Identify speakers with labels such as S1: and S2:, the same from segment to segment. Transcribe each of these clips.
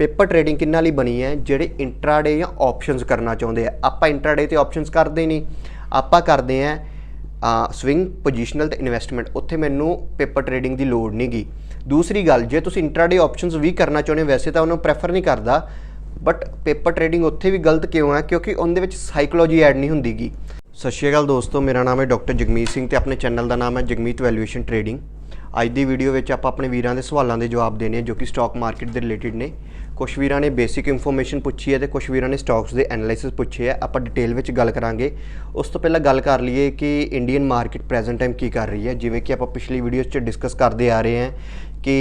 S1: Paper trading ਕਿੰਨਾਂ ਲਈ ਬਣੀ ਹੈ, ਜਿਹੜੇ ਇੰਟਰਾਡੇ ਜਾਂ ਆਪਸ਼ਨਸ ਕਰਨਾ ਚਾਹੁੰਦੇ ਆ। ਆਪਾਂ ਇੰਟਰਾਡੇ ਤੇ ਆਪਸ਼ਨਸ ਕਰਦੇ ਨਹੀਂ। ਆਪਾਂ ਕਰਦੇ ਆ ਸਵਿੰਗ ਪੋਜੀਸ਼ਨਲ ਤੇ ਇਨਵੈਸਟਮੈਂਟ ਉੱਥੇ ਮੈਨੂੰ ਪੇਪਰ ਟ੍ਰੇਡਿੰਗ ਦੀ ਲੋੜ ਨਹੀਂਗੀ ਦੂਸਰੀ ਗੱਲ, ਜੇ ਤੁਸੀਂ ਇੰਟਰਾਡੇ ਆਪਸ਼ਨਸ ਵੀ ਕਰਨਾ ਚਾਹੁੰਦੇ ਹੋ, ਵੈਸੇ ਤਾਂ ਉਹਨੂੰ ਪ੍ਰੈਫਰ ਨਹੀਂ ਕਰਦਾ। ਬਟ ਪੇਪਰ ਟ੍ਰੇਡਿੰਗ ਉੱਥੇ ਵੀ ਗਲਤ ਕਿਉਂ ਹੈ? ਕਿਉਂਕਿ ਉਹਦੇ ਵਿੱਚ ਸਾਈਕੋਲੋਜੀ ਐਡ ਨਹੀਂ ਹੁੰਦੀਗੀ ਸਤਿ ਸ਼੍ਰੀ ਅਕਾਲ ਦੋਸਤੋ, ਮੇਰਾ ਨਾਮ ਹੈ ਡਾਕਟਰ ਜਗਮੀਤ ਸਿੰਘ ਤੇ ਆਪਣੇ ਚੈਨਲ ਦਾ ਨਾਮ ਹੈ ਜਗਮੀਤ ਵੈਲੂਏਸ਼ਨ ਟ੍ਰੇਡਿੰਗ ਅੱਜ ਦੀ ਵੀਡੀਓ ਵਿੱਚ ਆਪਾਂ ਆਪਣੇ ਵੀਰਾਂ ਦੇ ਸਵਾਲਾਂ ਦੇ ਜਵਾਬ ਦੇਣੇ ਆ, ਜੋ ਕਿ ਸਟਾਕ ਮਾਰਕੀਟ ਦੇ ਰਿਲੇਟਡ ਨੇ। ਕੁਝ ਵੀਰਾਂ ਨੇ ਬੇਸਿਕ ਇਨਫੋਰਮੇਸ਼ਨ ਪੁੱਛੀ ਹੈ ਤੇ ਕੁਝ ਵੀਰਾਂ ਨੇ ਸਟਾਕਸ ਦੇ ਐਨਾਲਿਸਿਸ ਪੁੱਛੇ ਹੈ। ਆਪਾਂ ਡਿਟੇਲ ਵਿੱਚ ਗੱਲ ਕਰਾਂਗੇ। ਉਸ ਤੋਂ ਪਹਿਲਾਂ ਗੱਲ ਕਰ ਲਈਏ ਕਿ ਇੰਡੀਅਨ ਮਾਰਕੀਟ ਪ੍ਰੈਜ਼ੈਂਟ ਟਾਈਮ ਕੀ ਕਰ ਰਹੀ ਹੈ। ਜਿਵੇਂ ਕਿ ਆਪਾਂ ਪਿਛਲੀ ਵੀਡੀਓਜ਼ 'ਚ ਡਿਸਕਸ ਕਰਦੇ ਆ ਰਹੇ ਹਾਂ ਕਿ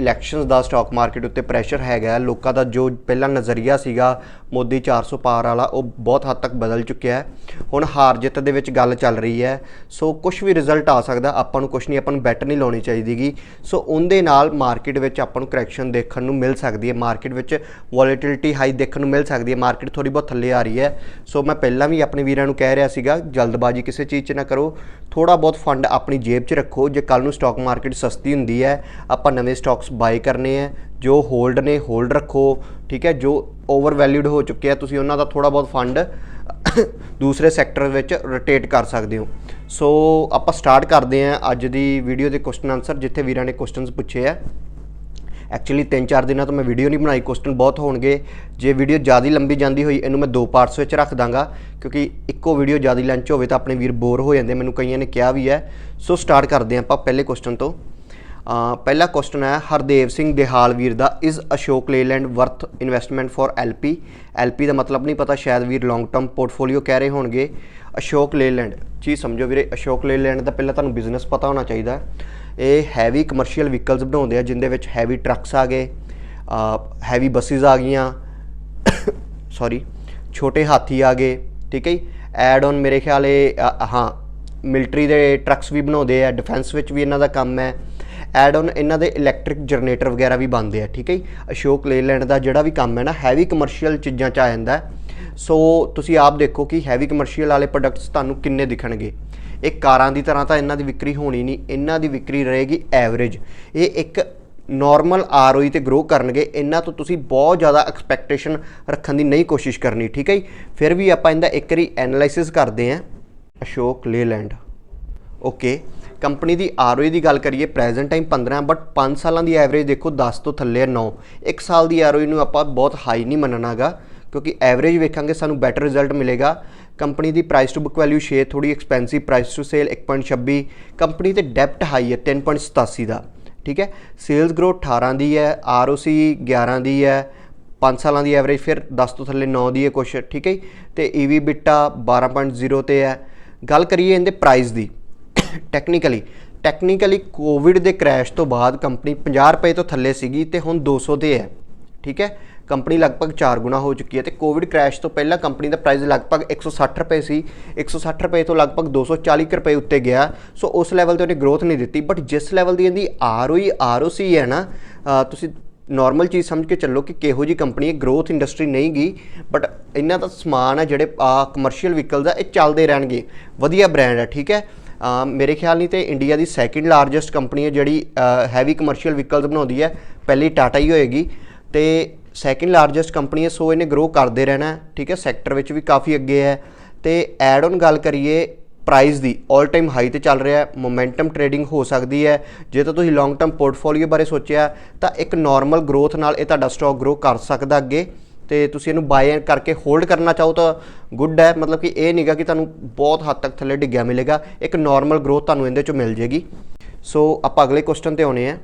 S1: ਇਲੈਕਸ਼ਨਸ ਦਾ ਸਟਾਕ ਮਾਰਕੀਟ ਉੱਤੇ ਪ੍ਰੈਸ਼ਰ ਹੈਗਾ। ਲੋਕਾਂ ਦਾ ਜੋ ਪਹਿਲਾਂ ਨਜ਼ਰੀਆ ਸੀਗਾ ਮੋਦੀ 400 ਪਾਰ ਵਾਲਾ ਉਹ ਬਹੁਤ ਹੱਦ ਤੱਕ ਬਦਲ ਚੁੱਕਿਆ ਹੈ। ਹੁਣ ਹਾਰ ਜਿੱਤ ਦੇ ਵਿੱਚ ਗੱਲ ਚੱਲ ਰਹੀ ਹੈ। ਸੋ ਕੁਝ ਵੀ ਰਿਜ਼ਲਟ ਆ ਸਕਦਾ, ਆਪਾਂ ਨੂੰ ਕੁਝ ਨਹੀਂ, ਆਪਾਂ ਨੂੰ ਬੈਟ ਨਹੀਂ ਲਾਉਣੀ ਚਾਹੀਦੀਗੀ। ਸੋ ਉਹਦੇ ਨਾਲ ਮਾਰਕੀਟ ਵਿੱਚ ਆਪਾਂ ਨੂੰ ਕਰੈਕਸ਼ਨ ਦੇਖਣ ਨੂੰ ਮਿਲ ਸਕਦੀ ਹੈ। ਮਾਰਕੀਟ ਵਿੱਚ ਵੋਲੇਟਿਲਿਟੀ ਹਾਈ ਦੇਖਣ ਨੂੰ ਮਿਲ ਸਕਦੀ ਹੈ। ਮਾਰਕੀਟ ਥੋੜੀ ਬਹੁਤ ਥੱਲੇ ਆ ਰਹੀ ਹੈ। ਸੋ ਮੈਂ ਪਹਿਲਾਂ ਵੀ ਆਪਣੇ ਵੀਰਾਂ ਨੂੰ ਕਹਿ ਰਿਹਾ ਸੀਗਾ, ਜਲਦਬਾਜ਼ੀ ਕਿਸੇ ਚੀਜ਼ 'ਚ ਨਾ ਕਰੋ। ਥੋੜਾ ਬਹੁਤ ਫੰਡ ਆਪਣੀ ਜੇਬ 'ਚ ਰੱਖੋ। ਜੇ ਕੱਲ ਨੂੰ ਸਟਾਕ ਮਾਰਕੀਟ ਸਸਤੀ ਹੁੰਦੀ ਹੈ, ਆਪਾਂ ਨਵੇਂ ਸਟਾਕਸ ਬਾਈ ਕਰਨੇ ਆ ਜੋ ਹੋਲਡ ਨੇ ਹੋਲਡ ਰੱਖੋ, ਠੀਕ ਹੈ, ਜੋ ਓਵਰ ਵੈਲਿਊਡ ਹੋ ਚੁੱਕੇ ਆ, ਤੁਸੀਂ ਉਹਨਾਂ ਦਾ ਥੋੜਾ ਬਹੁਤ ਫੰਡ ਦੂਸਰੇ ਸੈਕਟਰ ਵਿੱਚ ਰੋਟੇਟ ਕਰ ਸਕਦੇ ਹੋ। ਸੋ ਆਪਾਂ ਸਟਾਰਟ ਕਰਦੇ ਹਾਂ ਅੱਜ ਦੀ ਵੀਡੀਓ ਦੇ ਕੁਐਸਚਨ ਆਨਸਰ ਜਿੱਥੇ ਵੀਰਾਂ ਨੇ ਕੁਐਸਚਨਸ ਪੁੱਛੇ ਆ। ਐਕਚੁਅਲੀ 3-4 ਦਿਨਾਂ ਤੋਂ ਮੈਂ ਵੀਡੀਓ ਨਹੀਂ ਬਣਾਈ ਕੁਐਸਚਨ ਬਹੁਤ ਹੋਣਗੇ। ਜੇ ਵੀਡੀਓ ਜ਼ਿਆਦਾ ਲੰਬੀ ਜਾਂਦੀ ਹੋਈ, ਇਹਨੂੰ ਮੈਂ ਦੋ ਪਾਰਟਸ ਵਿੱਚ ਰੱਖ ਦਾਂਗਾ, ਕਿਉਂਕਿ ਇੱਕੋ ਵੀਡੀਓ ਜ਼ਿਆਦਾ ਲੰਚ ਹੋਵੇ ਤਾਂ ਆਪਣੇ ਵੀਰ ਬੋਰ ਹੋ ਜਾਂਦੇ ਮੈਨੂੰ ਕਈਆਂ ਨੇ ਕਿਹਾ ਵੀ ਹੈ। ਸੋ ਸਟਾਰਟ ਕਰਦੇ ਹਾਂ ਆਪਾਂ ਪਹਿਲੇ ਕੁਐਸਚਨ ਤੋਂ। ਪਹਿਲਾ ਕੁਐਸਚਨ ਹੈ, ਹਰਦੇਵ ਸਿੰਘ ਦੇਹਾਲ ਵੀਰ ਦਾ is Ashok Leyland worth investment for LP LP ਦਾ ਮਤਲਬ ਨਹੀਂ ਪਤਾ, ਸ਼ਾਇਦ ਵੀਰ ਲੌਂਗ ਟਰਮ ਪੋਰਟਫੋਲੀਓ ਕਹਿ ਰਹੇ ਹੋਣਗੇ। ਅਸ਼ੋਕ ਲੇਲੈਂਡ ਚੀਜ਼ ਸਮਝੋ ਵੀਰੇ ਅਸ਼ੋਕ ਲੇਲੈਂਡ ਦਾ ਪਹਿਲਾਂ ਤੁਹਾਨੂੰ ਬਿਜ਼ਨਸ ਪਤਾ ਹੋਣਾ ਚਾਹੀਦਾ ਇਹ ਹੈਵੀ ਕਮਰਸ਼ੀਅਲ ਵਹੀਕਲਸ ਬਣਾਉਂਦੇ ਆ, ਜਿੰਦੇ ਵਿੱਚ ਹੈਵੀ ਟਰੱਕਸ ਆ ਗਏ ਹੈਵੀ ਬੱਸਿਸ ਆ ਗਈਆਂ ਸੌਰੀ ਛੋਟੇ ਹਾਥੀ ਆ ਗਏ, ਠੀਕ ਹੈ ਜੀ? ਐਡ ਔਨ ਮੇਰੇ ਖਿਆਲ ਇਹ ਹਾਂ ਮਿਲਟਰੀ ਦੇ ਟਰੱਕਸ ਵੀ ਬਣਾਉਂਦੇ ਆ ਡਿਫੈਂਸ ਵਿੱਚ ਵੀ ਇਹਨਾਂ ਦਾ ਕੰਮ ਹੈ। ਐਡ ਔਨ ਇਹਨਾਂ ਦੇ ਇਲੈਕਟ੍ਰਿਕ ਜਨਰੇਟਰ ਵਗੈਰਾ ਵੀ ਬਣਦੇ ਆ, ਠੀਕ ਹੈ ਜੀ? ਅਸ਼ੋਕ ਲੇਲੈਂਡ ਦਾ ਜਿਹੜਾ ਵੀ ਕੰਮ ਹੈ ਨਾ ਹੈਵੀ ਕਮਰਸ਼ੀਅਲ ਚੀਜ਼ਾਂ ਚ ਆ ਜਾਂਦਾ ਸੋ ਤੁਸੀਂ ਆਪ ਦੇਖੋ ਕਿ ਹੈਵੀ ਕਮਰਸ਼ੀਅਲ ਵਾਲੇ ਪ੍ਰੋਡਕਟਸ ਤੁਹਾਨੂੰ ਕਿੰਨੇ ਦਿਖਣਗੇ। ਇਹ ਕਾਰਾਂ ਦੀ ਤਰ੍ਹਾਂ ਤਾਂ ਇਹਨਾਂ ਦੀ ਵਿਕਰੀ ਹੋਣੀ ਨਹੀਂ, ਇਹਨਾਂ ਦੀ ਵਿਕਰੀ ਰਹੇਗੀ ਐਵਰੇਜ ਇਹ ਇੱਕ ਨਾਰਮਲ ਆਰਓਈ ਤੇ ਗਰੋ ਕਰਨਗੇ, ਇਹਨਾਂ ਤੋਂ ਤੁਸੀਂ ਬਹੁਤ ਜ਼ਿਆਦਾ ਐਕਸਪੈਕਟੇਸ਼ਨ ਰੱਖਣ ਦੀ ਨਹੀਂ ਕੋਸ਼ਿਸ਼ ਕਰਨੀ, ਠੀਕ ਹੈ ਜੀ? ਫਿਰ ਵੀ ਆਪਾਂ ਇਹਦਾ ਇੱਕ ਵਾਰੀ ਐਨਾਲਾਈਸਿਸ ਕਰਦੇ ਹਾਂ। ਅਸ਼ੋਕ ਲੇਲੈਂਡ ਓਕੇ ਕੰਪਨੀ ਦੀ ਆਰਓਈ ਦੀ ਗੱਲ ਕਰੀਏ ਪ੍ਰੈਜ਼ੈਂਟ ਟਾਈਮ 15 ਬਟ 5 ਸਾਲਾਂ ਦੀ ਐਵਰੇਜ ਦੇਖੋ 10 ਤੋਂ ਥੱਲੇ ਹੈ 9 1 ਸਾਲ ਦੀ ਆਰਓਈ ਨੂੰ ਆਪਾਂ ਬਹੁਤ ਹਾਈ ਨਹੀਂ ਮੰਨਣਾਗਾ ਕਿਉਂਕਿ ਐਵਰੇਜ ਵੇਖਾਂਗੇ, ਸਾਨੂੰ ਬੈਟਰ ਰਿਜ਼ਲਟ ਮਿਲੇਗਾ। Company the price to book value share ਥੋੜੀ expensive price to sale 1.26 company ਤੇ ਡੈਪਟ ਹਾਈ ਹੈ 3.87 ਦਾ। ਠੀਕ ਹੈ? ਸੇਲਸ ਗਰੋਥ 18 ਦੀ ਹੈ, ਆਰਓਸੀ 11 ਦੀ ਹੈ 5 ਸਾਲਾਂ ਦੀ ਐਵਰੇਜ ਫਿਰ 10 ਤੋਂ ਥੱਲੇ 9 ਦੀ ਹੈ ਕੁਛ, ਠੀਕ ਹੈ ਜੀ। ਤੇ ਈਵੀ ਬਿਟਾ 12.0 ਤੇ ਹੈ। ਗੱਲ ਕਰੀਏ ਇਹਦੇ ਪ੍ਰਾਈਸ ਦੀ। ਟੈਕਨੀਕਲੀ ਟੈਕਨੀਕਲੀ ਕੋਵਿਡ ਦੇ ਕ੍ਰੈਸ਼ ਤੋਂ ਬਾਅਦ ਕੰਪਨੀ 50 ਰੁਪਏ ਤੋਂ ਥੱਲੇ ਸੀਗੀ ਤੇ ਹੁਣ 200 ਤੇ ਹੈ, ਠੀਕ ਹੈ? ਕੰਪਨੀ ਲਗਭਗ 4 ਗੁਣਾ ਹੋ ਚੁੱਕੀ ਹੈ ਤੇ ਕੋਵਿਡ ਕ੍ਰੈਸ਼ ਤੋਂ ਪਹਿਲਾਂ ਕੰਪਨੀ ਦਾ ਪ੍ਰਾਈਸ ਲਗਭਗ 160 ਰੁਪਏ ਸੀ 160 ਰੁਪਏ ਤੋਂ ਲਗਭਗ 240 ਕੁ ਰੁਪਏ ਉੱਤੇ ਗਿਆ, ਸੋ ਉਸ ਲੈਵਲ ਤੇ ਉਹਨੇ ਗਰੋਥ ਨਹੀਂ ਦਿੱਤੀ ਬਟ ਜਿਸ ਲੈਵਲ ਦੀ ਇਹਦੀ ਆਰਓਈ ਆਰਓਸੀ ਹੈ ਨਾ ਤੁਸੀਂ ਨਾਰਮਲ ਚੀਜ਼ ਸਮਝ ਕੇ ਚੱਲੋ ਕਿ ਕਿਹੋ ਜੀ ਕੰਪਨੀ ਹੈ ਗਰੋਥ ਇੰਡਸਟਰੀ ਨਹੀਂ ਗਈ ਬਟ ਇਹਨਾਂ ਦਾ ਸਮਾਨ ਹੈ ਜਿਹੜੇ ਆ ਕਮਰਸ਼ੀਅਲ ਵਹੀਕਲਸ ਆ, ਇਹ ਚੱਲਦੇ ਰਹਿਣਗੇ, ਵਧੀਆ ਬ੍ਰਾਂਡ ਹੈ, ਠੀਕ ਹੈ? ਮੇਰੇ ਖਿਆਲ ਨਹੀਂ ਤੇ ਇੰਡੀਆ ਦੀ ਸੈਕਿੰਡ ਲਾਰਜੈਸਟ ਕੰਪਨੀ ਹੈ ਜਿਹੜੀ ਹੈਵੀ ਕਮਰਸ਼ੀਅਲ ਵਹੀਕਲਸ ਬਣਾਉਂਦੀ ਹੈ, ਪਹਿਲੀ ਟਾਟਾ ਹੀ ਹੋਏਗੀ। ਤੇ ਸੈਕਿੰਡ ਲਾਰਜੈਸਟ ਕੰਪਨੀ ਹੈ, ਸੋ ਇਹਨੇ ਗਰੋ ਕਰਦੇ ਰਹਿਣਾ ਠੀਕ ਹੈ ਸੈਕਟਰ ਵਿੱਚ ਵੀ ਕਾਫੀ ਅੱਗੇ ਹੈ। ਤੇ ਐਡ ਔਨ ਗੱਲ ਕਰੀਏ ਪ੍ਰਾਈਸ ਦੀ 올 ਟਾਈਮ ਹਾਈ ਤੇ ਚੱਲ ਰਿਹਾ ਹੈ ਮੋਮੈਂਟਮ ਟ੍ਰੇਡਿੰਗ ਹੋ ਸਕਦੀ ਹੈ। ਜੇ ਤਾਂ ਤੁਸੀਂ ਲੌਂਗ ਟਰਮ ਪੋਰਟਫੋਲੀਓ ਬਾਰੇ ਸੋਚਿਆ, ਤਾਂ ਇੱਕ ਨਾਰਮਲ ਗਰੋਥ ਨਾਲ ਇਹ ਤੁਹਾਡਾ ਸਟਾਕ ਗਰੋ ਕਰ ਸਕਦਾ ਅੱਗੇ। ਤੇ ਤੁਸੀਂ ਇਹਨੂੰ ਬਾਏ ਕਰਕੇ ਹੋਲਡ ਕਰਨਾ ਚਾਹੋ ਤਾਂ ਗੁੱਡ ਹੈ। ਮਤਲਬ ਕਿ ਇਹ ਨਹੀਂਗਾ ਕਿ ਤੁਹਾਨੂੰ ਬਹੁਤ ਹੱਦ ਤੱਕ ਥੱਲੇ ਡਿੱਗਿਆ ਮਿਲੇਗਾ। ਇੱਕ ਨਾਰਮਲ ਗਰੋਥ ਤੁਹਾਨੂੰ ਇਹਦੇ ਚੋਂ ਮਿਲ ਜੇਗੀ। ਸੋ ਆਪਾਂ ਅਗਲੇ ਕੁਐਸਚਨ ਤੇ ਆਉਨੇ ਆ।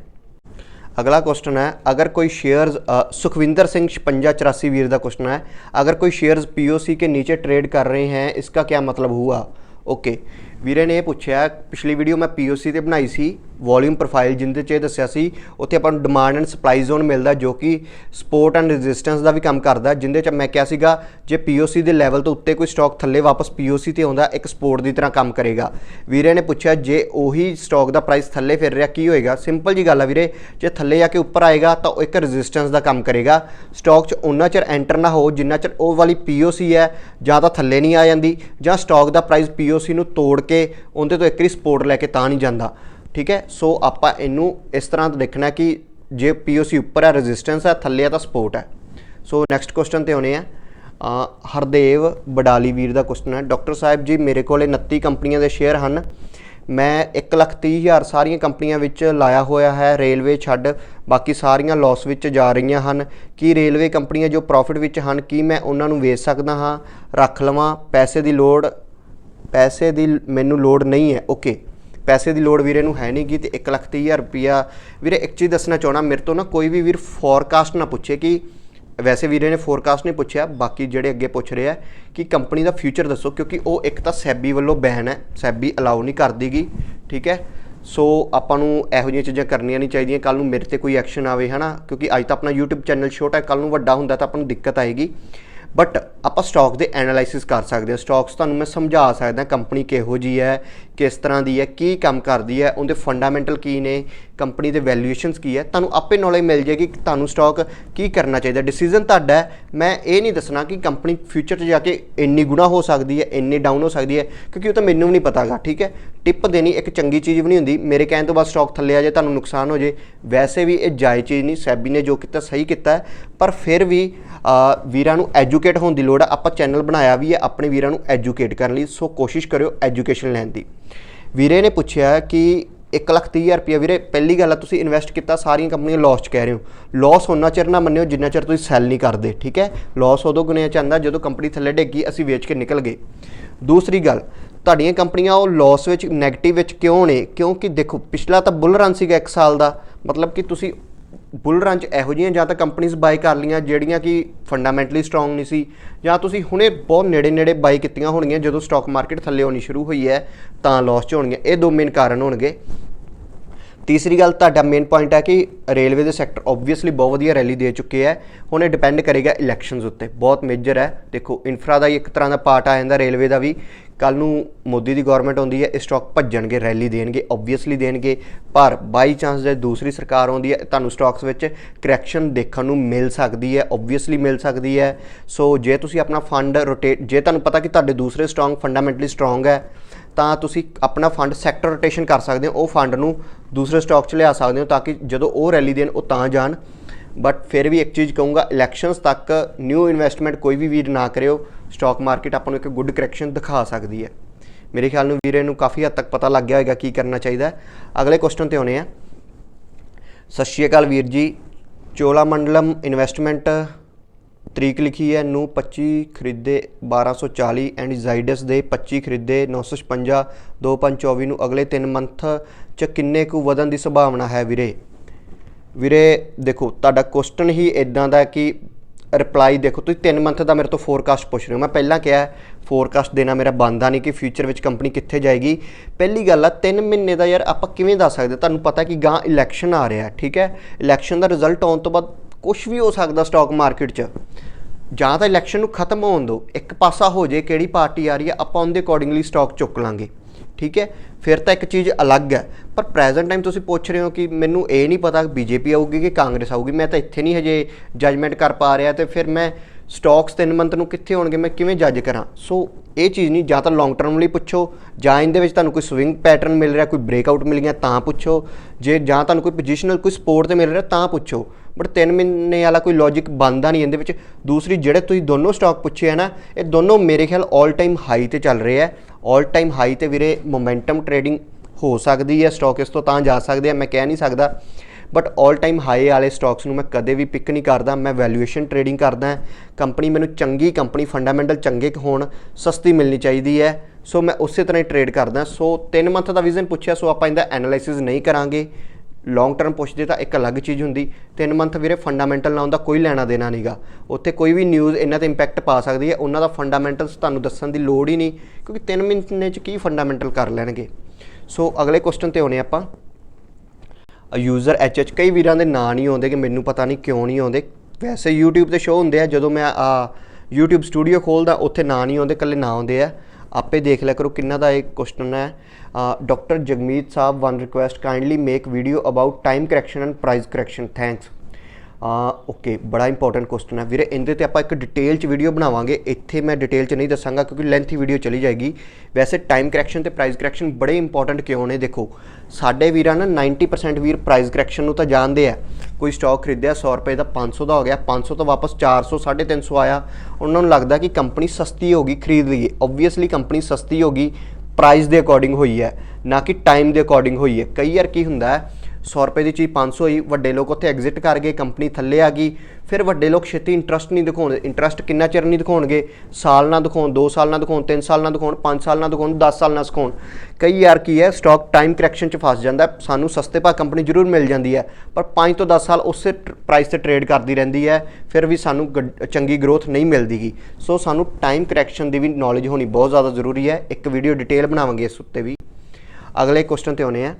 S1: ਅਗਲਾ ਕੁਐਸਚਨ ਹੈ, ਅਗਰ ਕੋਈ ਸ਼ੇਅਰਸ ਸੁਖਵਿੰਦਰ ਸਿੰਘ 5684 ਵੀਰ ਦਾ ਕੁਐਸਚਨ ਹੈ, ਅਗਰ ਕੋਈ ਸ਼ੇਅਰਸ ਪੀਓਸੀ ਕੇ ਨੀਚੇ ਟ੍ਰੇਡ ਕਰ ਰਹੇ ਹੈ ਇਸ ਦਾ ਕੀ ਮਤਲਬ ਹੋਊਗਾ? ਓਕੇ ਵੀਰੇ ਨੇ ਇਹ ਪੁੱਛਿਆ, ਪਿਛਲੀ ਵੀਡੀਓ ਮੈਂ ਪੀਓਸੀ ਤੇ ਬਣਾਈ ਸੀ ਵੋਲਿਊਮ ਪ੍ਰੋਫਾਈਲ ਜਿੰਦੇ ਚ ਇਹ ਦੱਸਿਆ ਸੀ, ਉੱਥੇ ਆਪਾਂ ਨੂੰ ਡਿਮਾਂਡ ਐਂਡ ਸਪਲਾਈ ਜ਼ੋਨ ਮਿਲਦਾ ਜੋ ਕਿ ਸਪੋਰਟ ਐਂਡ ਰੈਜ਼ਿਸਟੈਂਸ ਦਾ ਵੀ ਕੰਮ ਕਰਦਾ, ਜਿੰਦੇ ਚ ਮੈਂ ਕਿਹਾ ਸੀਗਾ, ਜੇ ਪੀਓਸੀ ਦੇ ਲੈਵਲ ਤੋਂ ਉੱਤੇ ਕੋਈ ਸਟਾਕ ਥੱਲੇ ਵਾਪਸ ਪੀਓਸੀ ਤੇ ਆਉਂਦਾ, ਇੱਕ ਸਪੋਰਟ ਦੀ ਤਰ੍ਹਾਂ ਕੰਮ ਕਰੇਗਾ। ਵੀਰੇ ਨੇ ਪੁੱਛਿਆ, ਜੇ ਉਹੀ ਸਟਾਕ ਦਾ ਪ੍ਰਾਈਸ ਥੱਲੇ ਫਿਰ ਰਿਹਾ, ਕੀ ਹੋਏਗਾ? ਸਿੰਪਲ ਜੀ ਗੱਲ ਆ ਵੀਰੇ, ਜੇ ਥੱਲੇ ਜਾ ਕੇ ਉੱਪਰ ਆਏਗਾ, ਤਾਂ ਉਹ ਇੱਕ ਰੈਜ਼ਿਸਟੈਂਸ ਦਾ ਕੰਮ ਕਰੇਗਾ। ਸਟਾਕ 'ਚ ਉਨਾ ਚਿਰ ਐਂਟਰ ਨਾ ਹੋ, ਜਿੰਨਾ ਚਿਰ ਉਹ ਵਾਲੀ ਪੀਓਸੀ ਹੈ, ਜਾਂ ਤਾਂ ਥੱਲੇ ਨਹੀਂ ਆ ਜਾਂਦੀ, ਜਾਂ ਸਟਾਕ ਦਾ ਪ੍ਰਾਈਸ ਪੀਓਸੀ ਨੂੰ ਤੋੜ ਕੇ ਉਹਦੇ ਤੋਂ ਇੱਕ ਵਾਰੀ ਸਪੋਰਟ ਲੈ ਕੇ ਤਾਂ ਨਹੀਂ ਜਾਂਦਾ। ਠੀਕ ਹੈ? ਸੋ ਆਪਾਂ ਇਹਨੂੰ ਇਸ ਤਰ੍ਹਾਂ ਦੇਖਣਾ ਕਿ ਜੇ ਪੀਓਸੀ ਉੱਪਰ ਹੈ ਰੈਜ਼ਿਸਟੈਂਸ ਹੈ, ਥੱਲੇ ਹੈ ਤਾਂ ਸਪੋਰਟ ਹੈ। ਸੋ ਨੈਕਸਟ ਕੁਐਸਚਨ ਤੇ ਆਉਣੇ ਆ। ਹਰਦੇਵ ਬਡਾਲੀ ਵੀਰ ਦਾ ਕੁਐਸਚਨ ਹੈ। ਡਾਕਟਰ ਸਾਹਿਬ ਜੀ, ਮੇਰੇ ਕੋਲ 29 ਕੰਪਨੀਆਂ ਦੇ ਸ਼ੇਅਰ ਹਨ। ਮੈਂ 130000 ਸਾਰੀਆਂ ਕੰਪਨੀਆਂ ਵਿੱਚ ਲਾਇਆ ਹੋਇਆ ਹੈ, ਰੇਲਵੇ ਛੱਡ। ਬਾਕੀ ਸਾਰੀਆਂ ਲਾਸ ਵਿੱਚ ਜਾ ਰਹੀਆਂ ਹਨ। ਕੀ ਰੇਲਵੇ ਕੰਪਨੀਆਂ ਜੋ ਪ੍ਰੋਫਿਟ ਵਿੱਚ ਹਨ, ਕੀ ਮੈਂ ਉਹਨਾਂ ਨੂੰ ਵੇਚ ਸਕਦਾ ਹਾਂ? ਰੱਖ ਲਵਾਂ, ਪੈਸੇ ਦੀ ਲੋੜ, ਪੈਸੇ ਦੀ ਮੈਨੂੰ ਲੋੜ ਨਹੀਂ ਹੈ। ਓਕੇ ਪੈਸੇ ਦੀ ਲੋੜ ਵੀਰੇ ਨੂੰ ਹੈ ਨਹੀਂ ਗੀ ਤੇ 130000 ਰੁਪਿਆ ਵੀਰੇ ਇੱਕ ਚੀਜ਼ ਦੱਸਣਾ ਚਾਹਣਾ ਮੇਰੇ ਤੋਂ ਨਾ ਕੋਈ ਵੀ ਵੀਰ ਫੋਰਕਾਸਟ ਨਾ ਪੁੱਛੇ ਕਿ ਵੈਸੇ ਵੀਰੇ ਨੇ ਫੋਰਕਾਸਟ ਨਹੀਂ ਪੁੱਛਿਆ, ਬਾਕੀ ਜਿਹੜੇ ਅੱਗੇ ਪੁੱਛ ਰਹੇ ਆ ਕਿ ਕੰਪਨੀ ਦਾ ਫਿਊਚਰ ਦੱਸੋ, ਕਿਉਂਕਿ ਉਹ ਇੱਕ ਤਾਂ ਸੈਬੀ ਵੱਲੋਂ ਬੈਨ ਹੈ, ਸੈਬੀ ਅਲਾਉ ਨਹੀਂ ਕਰਦੀਗੀ ਠੀਕ ਹੈ? ਸੋ ਆਪਾਂ ਨੂੰ ਇਹੋ ਜਿਹੀਆਂ ਚੀਜ਼ਾਂ ਕਰਨੀਆਂ ਨਹੀਂ ਚਾਹੀਦੀਆਂ ਕੱਲ ਨੂੰ ਮੇਰੇ ਤੇ ਕੋਈ ਐਕਸ਼ਨ ਆਵੇ, ਹਨਾ? ਕਿਉਂਕਿ ਅੱਜ ਤਾਂ ਆਪਣਾ YouTube ਚੈਨਲ ਛੋਟਾ ਹੈ ਕੱਲ ਨੂੰ ਵੱਡਾ ਹੁੰਦਾ ਤਾਂ ਆਪਾਂ ਨੂੰ ਦਿੱਕਤ ਆਏਗੀ। ਬਟ ਆਪਾਂ ਸਟਾਕ ਦੇ ਐਨਾਲਾਈਸਿਸ ਕਰ ਸਕਦੇ ਹਾਂ ਸਟਾਕਸ ਤੁਹਾਨੂੰ ਮੈਂ ਸਮਝਾ ਸਕਦਾ ਕੰਪਨੀ ਕਿਹੋ ਜੀ ਹੈ ਕਿਸ ਤਰ੍ਹਾਂ ਦੀ ਹੈ, ਕੀ ਕੰਮ ਕਰਦੀ ਹੈ, ਉਹਦੇ ਫੰਡਾਮੈਂਟਲ ਕੀ ਨੇ ਕੰਪਨੀ ਦੇ ਵੈਲਿਊਏਸ਼ਨਸ ਕੀ ਹੈ, ਤੁਹਾਨੂੰ ਆਪੇ ਨੌਲੇਜ ਮਿਲ ਜਾਏਗੀ ਕਿ ਤੁਹਾਨੂੰ ਸਟਾਕ ਕੀ ਕਰਨਾ ਚਾਹੀਦਾ। ਡਿਸੀਜਨ ਤੁਹਾਡਾ ਹੈ। ਮੈਂ ਇਹ ਨਹੀਂ ਦੱਸਣਾ ਕਿ ਕੰਪਨੀ ਫਿਊਚਰ 'ਚ ਜਾ ਕੇ ਇੰਨੀ ਗੁਣਾ ਹੋ ਸਕਦੀ ਹੈ, ਇੰਨੀ ਡਾਊਨ ਹੋ ਸਕਦੀ ਹੈ, ਕਿਉਂਕਿ ਉਹ ਤਾਂ ਮੈਨੂੰ ਵੀ ਨਹੀਂ ਪਤਾਗਾ, ਠੀਕ ਹੈ? ਟਿਪ ਦੇਣੀ ਇੱਕ ਚੰਗੀ ਚੀਜ਼ ਵੀ ਨਹੀਂ ਹੁੰਦੀ। ਮੇਰੇ ਕਹਿਣ ਤੋਂ ਬਾਅਦ ਸਟਾਕ ਥੱਲੇ ਆ ਜਾਏ, ਤੁਹਾਨੂੰ ਨੁਕਸਾਨ ਹੋ ਜੇ ਵੈਸੇ ਵੀ ਇਹ ਜਾਇਜ਼ ਚੀਜ਼ ਨਹੀਂ, ਸੈਬੀ ਨੇ ਜੋ ਕੀਤਾ, ਸਹੀ ਕੀਤਾ ਪਰ ਫਿਰ ਵੀ ਵੀਰਾਂ ਨੂੰ ਐਜੂਕੇਟ ਹੋਣ ਦੀ ਲੋੜ ਹੈ ਆਪਾਂ ਚੈਨਲ ਬਣਾਇਆ ਵੀ ਹੈ, ਆਪਣੇ ਵੀਰਾਂ ਨੂੰ ਐਜੂਕੇਟ ਕਰਨ ਲਈ। ਸੋ ਕੋਸ਼ਿਸ਼ ਕਰਿਓ ਐਜੂਕੇਸ਼ਨ ਲੈਣ ਦੀ। ਵੀਰੇ ਨੇ ਪੁੱਛਿਆ ਕਿ 130000 ਰੁਪਏ ਵੀਰੇ, ਪਹਿਲੀ ਗੱਲ ਆ, ਤੁਸੀਂ ਇਨਵੈਸਟ ਕੀਤਾ, ਸਾਰੀਆਂ ਕੰਪਨੀਆਂ ਲਾਸ ਚ ਕਹਿ ਰਹੇ ਹੋ। ਲਾਸ ਹੋਣਾ ਚਿਰ ਨਾ ਮੰਨਿਓ ਜਿੰਨਾ ਚਿਰ ਤੁਸੀਂ ਸੈਲ ਨਹੀਂ ਕਰਦੇ, ਠੀਕ ਹੈ? ਲਾਸ ਉਦੋਂ ਗੁਣਿਆ ਜਾਂਦਾ ਜਦੋਂ ਕੰਪਨੀ ਥੱਲੇ ਡਿੱਗੀ, ਅਸੀਂ ਵੇਚ ਕੇ ਨਿਕਲ ਗਏ। ਦੂਸਰੀ ਗੱਲ, ਤੁਹਾਡੀਆਂ ਕੰਪਨੀਆਂ ਉਹ ਲਾਸ ਵਿੱਚ 네ਗੇਟਿਵ ਵਿੱਚ ਕਿਉਂ ਨੇ? ਕਿਉਂਕਿ ਦੇਖੋ, ਪਿਛਲਾ ਤਾਂ ਬੁੱਲ ਰਨ ਸੀਗਾ 1 ਸਾਲ ਦਾ। ਮਤਲਬ ਕਿ ਤੁਸੀਂ ਬੁੱਲ ਰਨ ਚ ਇਹੋ ਜਿਹੀਆਂ ਜਾਂ ਤਾਂ ਕੰਪਨੀਆਂ ਬਾਈ ਕਰ ਲੀਆਂ ਜਿਹੜੀਆਂ ਕਿ ਫੰਡਾਮੈਂਟਲੀ ਸਟਰੋਂਗ ਨਹੀਂ ਸੀ, ਜਾਂ ਤੁਸੀਂ ਹੁਣੇ ਬਹੁਤ ਨੇੜੇ ਨੇੜੇ ਬਾਈ ਕੀਤੀਆਂ ਹੋਣਗੀਆਂ, ਜਦੋਂ ਸਟਾਕ ਮਾਰਕੀਟ ਥੱਲੇ ਹੋਣੀ ਸ਼ੁਰੂ ਹੋਈ ਹੈ, ਤਾਂ ਲਾਸ ਚ ਹੋਣਗੀਆਂ। ਇਹ ਦੋ ਮੇਨ ਕਾਰਨ ਹੋਣਗੇ। ਤੀਸਰੀ ਗੱਲ, ਤੁਹਾਡਾ ਮੇਨ ਪੁਆਇੰਟ ਹੈ ਕਿ ਰੇਲਵੇ ਦੇ ਸੈਕਟਰ ਆਬਵੀਅਸਲੀ ਬਹੁਤ ਵਧੀਆ ਰੈਲੀ ਦੇ ਚੁੱਕੇ ਹੈ। ਹੁਣ ਇਹ ਡਿਪੈਂਡ ਕਰੇਗਾ ਇਲੈਕਸ਼ਨਸ ਉੱਤੇ। ਬਹੁਤ ਮੇਜਰ ਹੈ। ਦੇਖੋ ਇਨਫਰਾ ਦਾ ਹੀ ਇੱਕ ਤਰ੍ਹਾਂ ਦਾ ਪਾਰਟ ਆ ਜਾਂਦਾ ਰੇਲਵੇ ਦਾ ਵੀ। ਕੱਲ ਨੂੰ ਮੋਦੀ ਦੀ ਗਵਰਨਮੈਂਟ ਆਉਂਦੀ ਹੈ, ਇਹ ਸਟਾਕ ਭੱਜਣਗੇ ਰੈਲੀ ਦੇਣਗੇ ਆਬਵੀਅਸਲੀ ਦੇਣਗੇ, ਪਰ ਬਾਈ ਚਾਂਸ ਜੇ ਦੂਸਰੀ ਸਰਕਾਰ ਆਉਂਦੀ ਹੈ, ਤੁਹਾਨੂੰ ਸਟਾਕਸ ਵਿੱਚ ਕਰੈਕਸ਼ਨ ਦੇਖਣ ਨੂੰ ਮਿਲ ਸਕਦੀ ਹੈ ਆਬਵੀਅਸਲੀ ਮਿਲ ਸਕਦੀ ਹੈ। ਸੋ ਜੇ ਤੁਸੀਂ ਆਪਣਾ ਫੰਡ ਰੋਟੇਟ ਜੇ ਤੁਹਾਨੂੰ ਪਤਾ ਕਿ ਤੁਹਾਡੇ ਦੂਸਰੇ ਸਟਰੋਂਗ ਫੰਡਾਮੈਂਟਲੀ ਸਟਰੋਂਗ ਹੈ, ਤਾਂ ਤੁਸੀਂ ਆਪਣਾ ਫੰਡ ਸੈਕਟਰ ਰੋਟੇਸ਼ਨ ਕਰ ਸਕਦੇ ਹੋ, ਉਹ ਫੰਡ ਨੂੰ ਦੂਸਰੇ ਸਟਾਕ 'ਚ ਲਿਆ ਸਕਦੇ ਹੋ, ਤਾਂ ਕਿ ਜਦੋਂ ਉਹ ਰੈਲੀ ਦੇਣ, ਉਹ ਤਾਂ ਜਾਣ। ਬਟ ਫਿਰ ਵੀ ਇੱਕ ਚੀਜ਼ ਕਹੂੰਗਾ ਇਲੈਕਸ਼ਨਸ ਤੱਕ ਨਿਊ ਇਨਵੈਸਟਮੈਂਟ ਕੋਈ ਵੀ ਵੀਰ ਨਾ ਕਰਿਓ ਸਟਾਕ ਮਾਰਕੀਟ ਆਪਾਂ ਨੂੰ ਇੱਕ ਗੁੱਡ ਕਰੈਕਸ਼ਨ ਦਿਖਾ ਸਕਦੀ ਹੈ। ਮੇਰੇ ਖਿਆਲ ਨੂੰ ਵੀਰੇ ਨੂੰ ਕਾਫੀ ਹੱਦ ਤੱਕ ਪਤਾ ਲੱਗ ਗਿਆ ਹੋਵੇਗਾ ਕੀ ਕਰਨਾ ਚਾਹੀਦਾ ਅਗਲੇ ਕੁਐਸਚਨ ਤੇ ਆਉਣੇ ਆ। ਸਤਿ ਸ਼੍ਰੀ ਅਕਾਲ ਵੀਰ ਜੀ। ਚੋਲਾ ਮੰਡਲਮ ਇਨਵੈਸਟਮੈਂਟ ਤਰੀਕ ਲਿਖੀ ਹੈ, ਨੂੰ 25 ਖਰੀਦੇ 1240 ਐਂਡ ਜ਼ਾਈਡਸ ਦੇ 25 ਖਰੀਦੇ 956 2524 ਨੂੰ ਅਗਲੇ 3 ਮੰਥ ਚ ਕਿੰਨੇ ਕੁ ਵਧਣ ਦੀ ਸੰਭਾਵਨਾ ਹੈ ਵੀਰੇ? ਵੀਰੇ, ਦੇਖੋ, ਤੁਹਾਡਾ ਕੁਐਸਚਨ ਹੀ ਇਦਾਂ ਦਾ ਕਿ ਰਿਪਲਾਈ ਦੇਖੋ, ਤੁਸੀਂ 3 ਮੰਥ ਦਾ ਮੇਰੇ ਤੋਂ ਫੋਰਕਾਸਟ ਪੁੱਛ ਰਹੇ ਹੋ। ਮੈਂ ਪਹਿਲਾਂ ਕਿਹਾ ਫੋਰਕਾਸਟ ਦੇਣਾ ਮੇਰਾ ਬੰਦਾ ਨਹੀਂ ਕਿ ਫਿਊਚਰ ਵਿੱਚ ਕੰਪਨੀ ਕਿੱਥੇ ਜਾਏਗੀ। ਪਹਿਲੀ ਗੱਲ ਆ 3 ਮਹੀਨੇ ਦਾ ਯਾਰ ਆਪਾਂ ਕਿਵੇਂ ਦੱਸ ਸਕਦੇ? ਤੁਹਾਨੂੰ ਪਤਾ ਕਿ ਗਾਂ ਇਲੈਕਸ਼ਨ ਆ ਰਿਹਾ, ਠੀਕ ਹੈ? ਇਲੈਕਸ਼ਨ ਦਾ ਰਿਜ਼ਲਟ ਆਉਣ ਤੋਂ ਬਾਅਦ ਕੁਝ ਵੀ ਹੋ ਸਕਦਾ ਸਟਾਕ ਮਾਰਕੀਟ 'ਚ। ਜਾਂ ਤਾਂ ਇਲੈਕਸ਼ਨ ਨੂੰ ਖਤਮ ਹੋਣ ਦਿਓ। ਇੱਕ ਪਾਸਾ ਹੋ ਜੇ ਕਿਹੜੀ ਪਾਰਟੀ ਆ ਰਹੀ ਹੈ, ਆਪਾਂ ਉਹਦੇ ਅਕੋਰਡਿੰਗਲੀ ਸਟਾਕ ਚੁੱਕ ਲਾਂਗੇ। ਠੀਕ ਹੈ? ਫਿਰ ਤਾਂ ਇੱਕ ਚੀਜ਼ ਅਲੱਗ ਹੈ। ਪਰ ਪ੍ਰੈਜ਼ੈਂਟ ਟਾਈਮ ਤੁਸੀਂ ਪੁੱਛ ਰਹੇ ਹੋ ਕਿ ਮੈਨੂੰ ਇਹ ਨਹੀਂ ਪਤਾ ਬੀਜੇਪੀ ਆਊਗੀ ਕਿ ਕਾਂਗਰਸ ਆਊਗੀ। ਮੈਂ ਤਾਂ ਇੱਥੇ ਨਹੀਂ ਹਜੇ ਜੱਜਮੈਂਟ ਕਰ ਪਾ ਰਿਹਾ ਤੇ ਫਿਰ ਮੈਂ ਸਟਾਕਸ ਤਿੰਨ ਮੰਥ ਨੂੰ ਕਿੱਥੇ ਹੋਣਗੇ, ਮੈਂ ਕਿਵੇਂ ਜੱਜ ਕਰਾਂ? ਸੋ ਇਹ ਚੀਜ਼ ਨਹੀਂ, ਜਾਂ ਤਾਂ ਲੌਂਗ ਟਰਮ ਲਈ ਪੁੱਛੋ, ਜਾਂ ਇਹਦੇ ਵਿੱਚ ਤੁਹਾਨੂੰ ਕੋਈ ਸਵਿੰਗ ਪੈਟਰਨ ਮਿਲ ਰਿਹਾ, ਕੋਈ ਬ੍ਰੇਕਆਊਟ ਮਿਲ ਗਿਆ ਤਾਂ ਪੁੱਛੋ। ਜੇ, ਜਾਂ ਤੁਹਾਨੂੰ ਕੋਈ ਪੋਜੀਸ਼ਨਲ ਕੋਈ ਸਪੋਰਟ ਤੇ ਮਿਲ ਰਿਹਾ ਤਾਂ ਪੁੱਛੋ। ਬਟ 3 ਮਹੀਨੇ ਵਾਲਾ ਕੋਈ ਲੌਜੀਕ ਬਣਦਾ ਨਹੀਂ ਇਹਦੇ ਵਿੱਚ। ਦੂਸਰੀ, ਜਿਹੜੇ ਤੁਸੀਂ ਦੋਨੋਂ ਸਟਾਕ ਪੁੱਛੇ ਆ ਨਾ, ਇਹ ਦੋਨੋਂ ਮੇਰੇ ਖਿਆਲ 올 ਟਾਈਮ ਹਾਈ ਤੇ ਚੱਲ ਰਹੇ ਆ। 올 ਟਾਈਮ ਹਾਈ ਤੇ ਵੀਰੇ ਮੋਮੈਂਟਮ ਟਰੇਡਿੰਗ ਹੋ ਸਕਦੀ ਹੈ ਸਟਾਕ ਇਸ ਤੋਂ ਤਾਂ ਜਾ ਸਕਦੇ ਆ ਮੈਂ ਕਹਿ ਨਹੀਂ ਸਕਦਾ। ਬਟ 올 ਟਾਈਮ ਹਾਈ ਵਾਲੇ ਸਟਾਕਸ ਨੂੰ ਮੈਂ ਕਦੇ ਵੀ ਪਿਕ ਨਹੀਂ ਕਰਦਾ, ਮੈਂ ਵੈਲਿਊਏਸ਼ਨ ਟਰੇਡਿੰਗ ਕਰਦਾ ਕੰਪਨੀ ਮੈਨੂੰ ਚੰਗੀ ਕੰਪਨੀ ਫੰਡਾਮੈਂਟਲ ਚੰਗੇ ਹੋਣ, ਸਸਤੀ ਮਿਲਣੀ ਚਾਹੀਦੀ ਹੈ। ਸੋ ਮੈਂ ਉਸੇ ਤਰ੍ਹਾਂ ਹੀ ਟਰੇਡ ਕਰਦਾ। ਸੋ 3 ਮੰਥ ਦਾ ਵਿਜ਼ਨ ਪੁੱਛਿਆ ਸੋ ਆਪਾਂ ਇਹਦਾ ਐਨਾਲਿਸਿਸ ਨਹੀਂ ਕਰਾਂਗੇ। ਲੌਂਗ ਟਰਮ ਪੁੱਛਦੇ ਤਾਂ ਇੱਕ ਅਲੱਗ ਚੀਜ਼ ਹੁੰਦੀ 3 ਮੰਥ ਵੀਰੇ ਫੰਡਾਮੈਂਟਲ ਨਾਲ ਉਹਦਾ ਕੋਈ ਲੈਣਾ ਦੇਣਾ ਨਹੀਂਗਾ ਉੱਥੇ ਕੋਈ ਵੀ ਨਿਊਜ਼ ਇਹਨਾਂ ਤੇ ਇੰਪੈਕਟ ਪਾ ਸਕਦੀ ਹੈ, ਉਹਨਾਂ ਦਾ ਫੰਡਾਮੈਂਟਲਸ ਤੁਹਾਨੂੰ ਦੱਸਣ ਦੀ ਲੋੜ ਹੀ ਨਹੀਂ, ਕਿਉਂਕਿ 3 ਮਹੀਨੇ 'ਚ ਕੀ ਫੰਡਾਮੈਂਟਲ ਕਰ ਲੈਣਗੇ। ਸੋ ਅਗਲੇ ਕੁਐਸਚਨ ਤੇ ਆਉਣੇ ਆਪਾਂ। ਯੂਜ਼ਰ ਐਚ ਕਈ ਵੀਰਾਂ ਦੇ ਨਾਂ ਨਹੀਂ ਆਉਂਦੇ ਕਿ ਮੈਨੂੰ ਪਤਾ ਨਹੀਂ ਕਿਉਂ ਨਹੀਂ ਆਉਂਦੇ। ਵੈਸੇ YouTube ਤੇ ਸ਼ੋ ਹੁੰਦੇ ਆ, ਜਦੋਂ ਮੈਂ ਆ YouTube ਸਟੂਡੀਓ ਖੋਲਦਾ, ਉੱਥੇ ਨਾਂ ਨਹੀਂ ਆਉਂਦੇ ਕੱਲੇ ਨਾਂ ਆਉਂਦੇ ਆ। ਆਪੇ ਦੇਖ ਲਿਆ ਕਰੋ ਕਿੰਨਾ ਦਾ ਇਹ ਕੁਐਸਚਨ ਹੈ। Doctor Jagmeet Sahib one request kindly make video about time correction and price correction thanks okay ਬੜਾ ਇੰਪੋਰਟੈਂਟ ਕੁਐਸਚਨ ਹੈ। ਵੀਰੇ, ਇਹਦੇ ਤੇ ਆਪਾਂ ਇੱਕ ਡਿਟੇਲ ਚ ਵੀਡੀਓ ਬਣਾਵਾਂਗੇ। ਇੱਥੇ ਮੈਂ ਡਿਟੇਲ ਚ ਨਹੀਂ ਦੱਸਾਂਗਾ ਕਿਉਂਕਿ ਲੈਂਥੀ ਵੀਡੀਓ ਚਲੀ ਜਾਏਗੀ। ਵੈਸੇ ਟਾਈਮ ਕਰੈਕਸ਼ਨ ਤੇ ਪ੍ਰਾਈਸ ਕਰੈਕਸ਼ਨ ਬੜੇ ਇੰਪੋਰਟੈਂਟ ਕਿਉਂ ਨੇ? ਦੇਖੋ, ਸਾਡੇ ਵੀਰਾਂ ਨਾ 90% ਵੀਰ ਪ੍ਰਾਈਸ ਕਰੈਕਸ਼ਨ ਨੂੰ ਤਾਂ ਜਾਣਦੇ ਆ। ਕੋਈ ਸਟਾਕ ਖਰੀਦਿਆ 100 ਰੁਪਏ ਦਾ 500 ਦਾ ਹੋ ਗਿਆ। 500 ਤੋਂ ਵਾਪਸ 400 350 ਆਇਆ। ਉਹਨਾਂ ਨੂੰ ਲੱਗਦਾ ਕਿ ਕੰਪਨੀ ਸਸਤੀ ਹੋ ਗਈ ਖਰੀਦ ਲਈਏ। ਓਬਵੀਅਸਲੀ ਕੰਪਨੀ ਸਸਤੀ ਹੋ ਗਈ। ਪ੍ਰਾਈਸ ਦੇ ਅਕੋਰਡਿੰਗ ਹੋਈ ਹੈ, ਨਾ ਕਿ ਟਾਈਮ ਦੇ ਅਕੋਰਡਿੰਗ ਹੋਈ ਹੈ। ਕਈ ਵਾਰ ਕੀ ਹੁੰਦਾ ਹੈ 100 ਰੁਪਏ ਦੀ ਚੀਜ਼ 500 ਹੋਈ ਵੱਡੇ ਲੋਕ ਉੱਥੇ ਐਗਜ਼ਿਟ ਕਰ ਗਏ ਕੰਪਨੀ ਥੱਲੇ ਆ ਗਈ। ਫਿਰ ਵੱਡੇ ਲੋਕ ਛੇਤੀ ਇੰਟਰਸਟ ਨਹੀਂ ਦਿਖਾਉਂਦੇ ਇੰਟਰਸਟ ਕਿੰਨਾ ਚਿਰ ਨਹੀਂ ਦਿਖਾਉਣਗੇ? ਸਾਲ ਨਾ ਦਿਖਾਉਣ 2 ਸਾਲ ਨਾ ਦਿਖਾਉਣ 3 ਸਾਲ ਨਾ ਦਿਖਾਉਣ 5 ਸਾਲ ਨਾ ਦਿਖਾਉਣ 10 ਸਾਲ ਨਾ ਦਿਖਾਉਣ ਕਈ ਯਾਰ ਕੀ ਹੈ ਸਟਾਕ ਟਾਈਮ ਕਰੈਕਸ਼ਨ ਚ ਫਸ ਜਾਂਦਾ ਸਾਨੂੰ ਸਸਤੇ ਭਾਅ ਕੰਪਨੀ ਜ਼ਰੂਰ ਮਿਲ ਜਾਂਦੀ ਹੈ, ਪਰ 5 ਤੋਂ 10 ਸਾਲ ਉਸੇ ਪ੍ਰਾਈਸ ਤੇ ਟ੍ਰੇਡ ਕਰਦੀ ਰਹਿੰਦੀ ਹੈ। ਫਿਰ ਵੀ ਸਾਨੂੰ ਗੱਡ- ਚੰਗੀ ਗਰੋਥ ਨਹੀਂ ਮਿਲਦੀਗੀ ਸੋ ਸਾਨੂੰ ਟਾਈਮ ਕਰੈਕਸ਼ਨ ਦੀ ਵੀ ਨੌਲੇਜ ਹੋਣੀ ਬਹੁਤ ਜ਼ਿਆਦਾ ਜ਼ਰੂਰੀ ਹੈ। ਇੱਕ ਵੀਡੀਓ ਡਿਟੇਲ ਬਣਾਵਾਂਗੇ ਇਸ ਉੱਤੇ ਵੀ। ਅਗਲੇ ਕੁਐਸਚਨ ਤੇ ਆਉਨੇ ਆ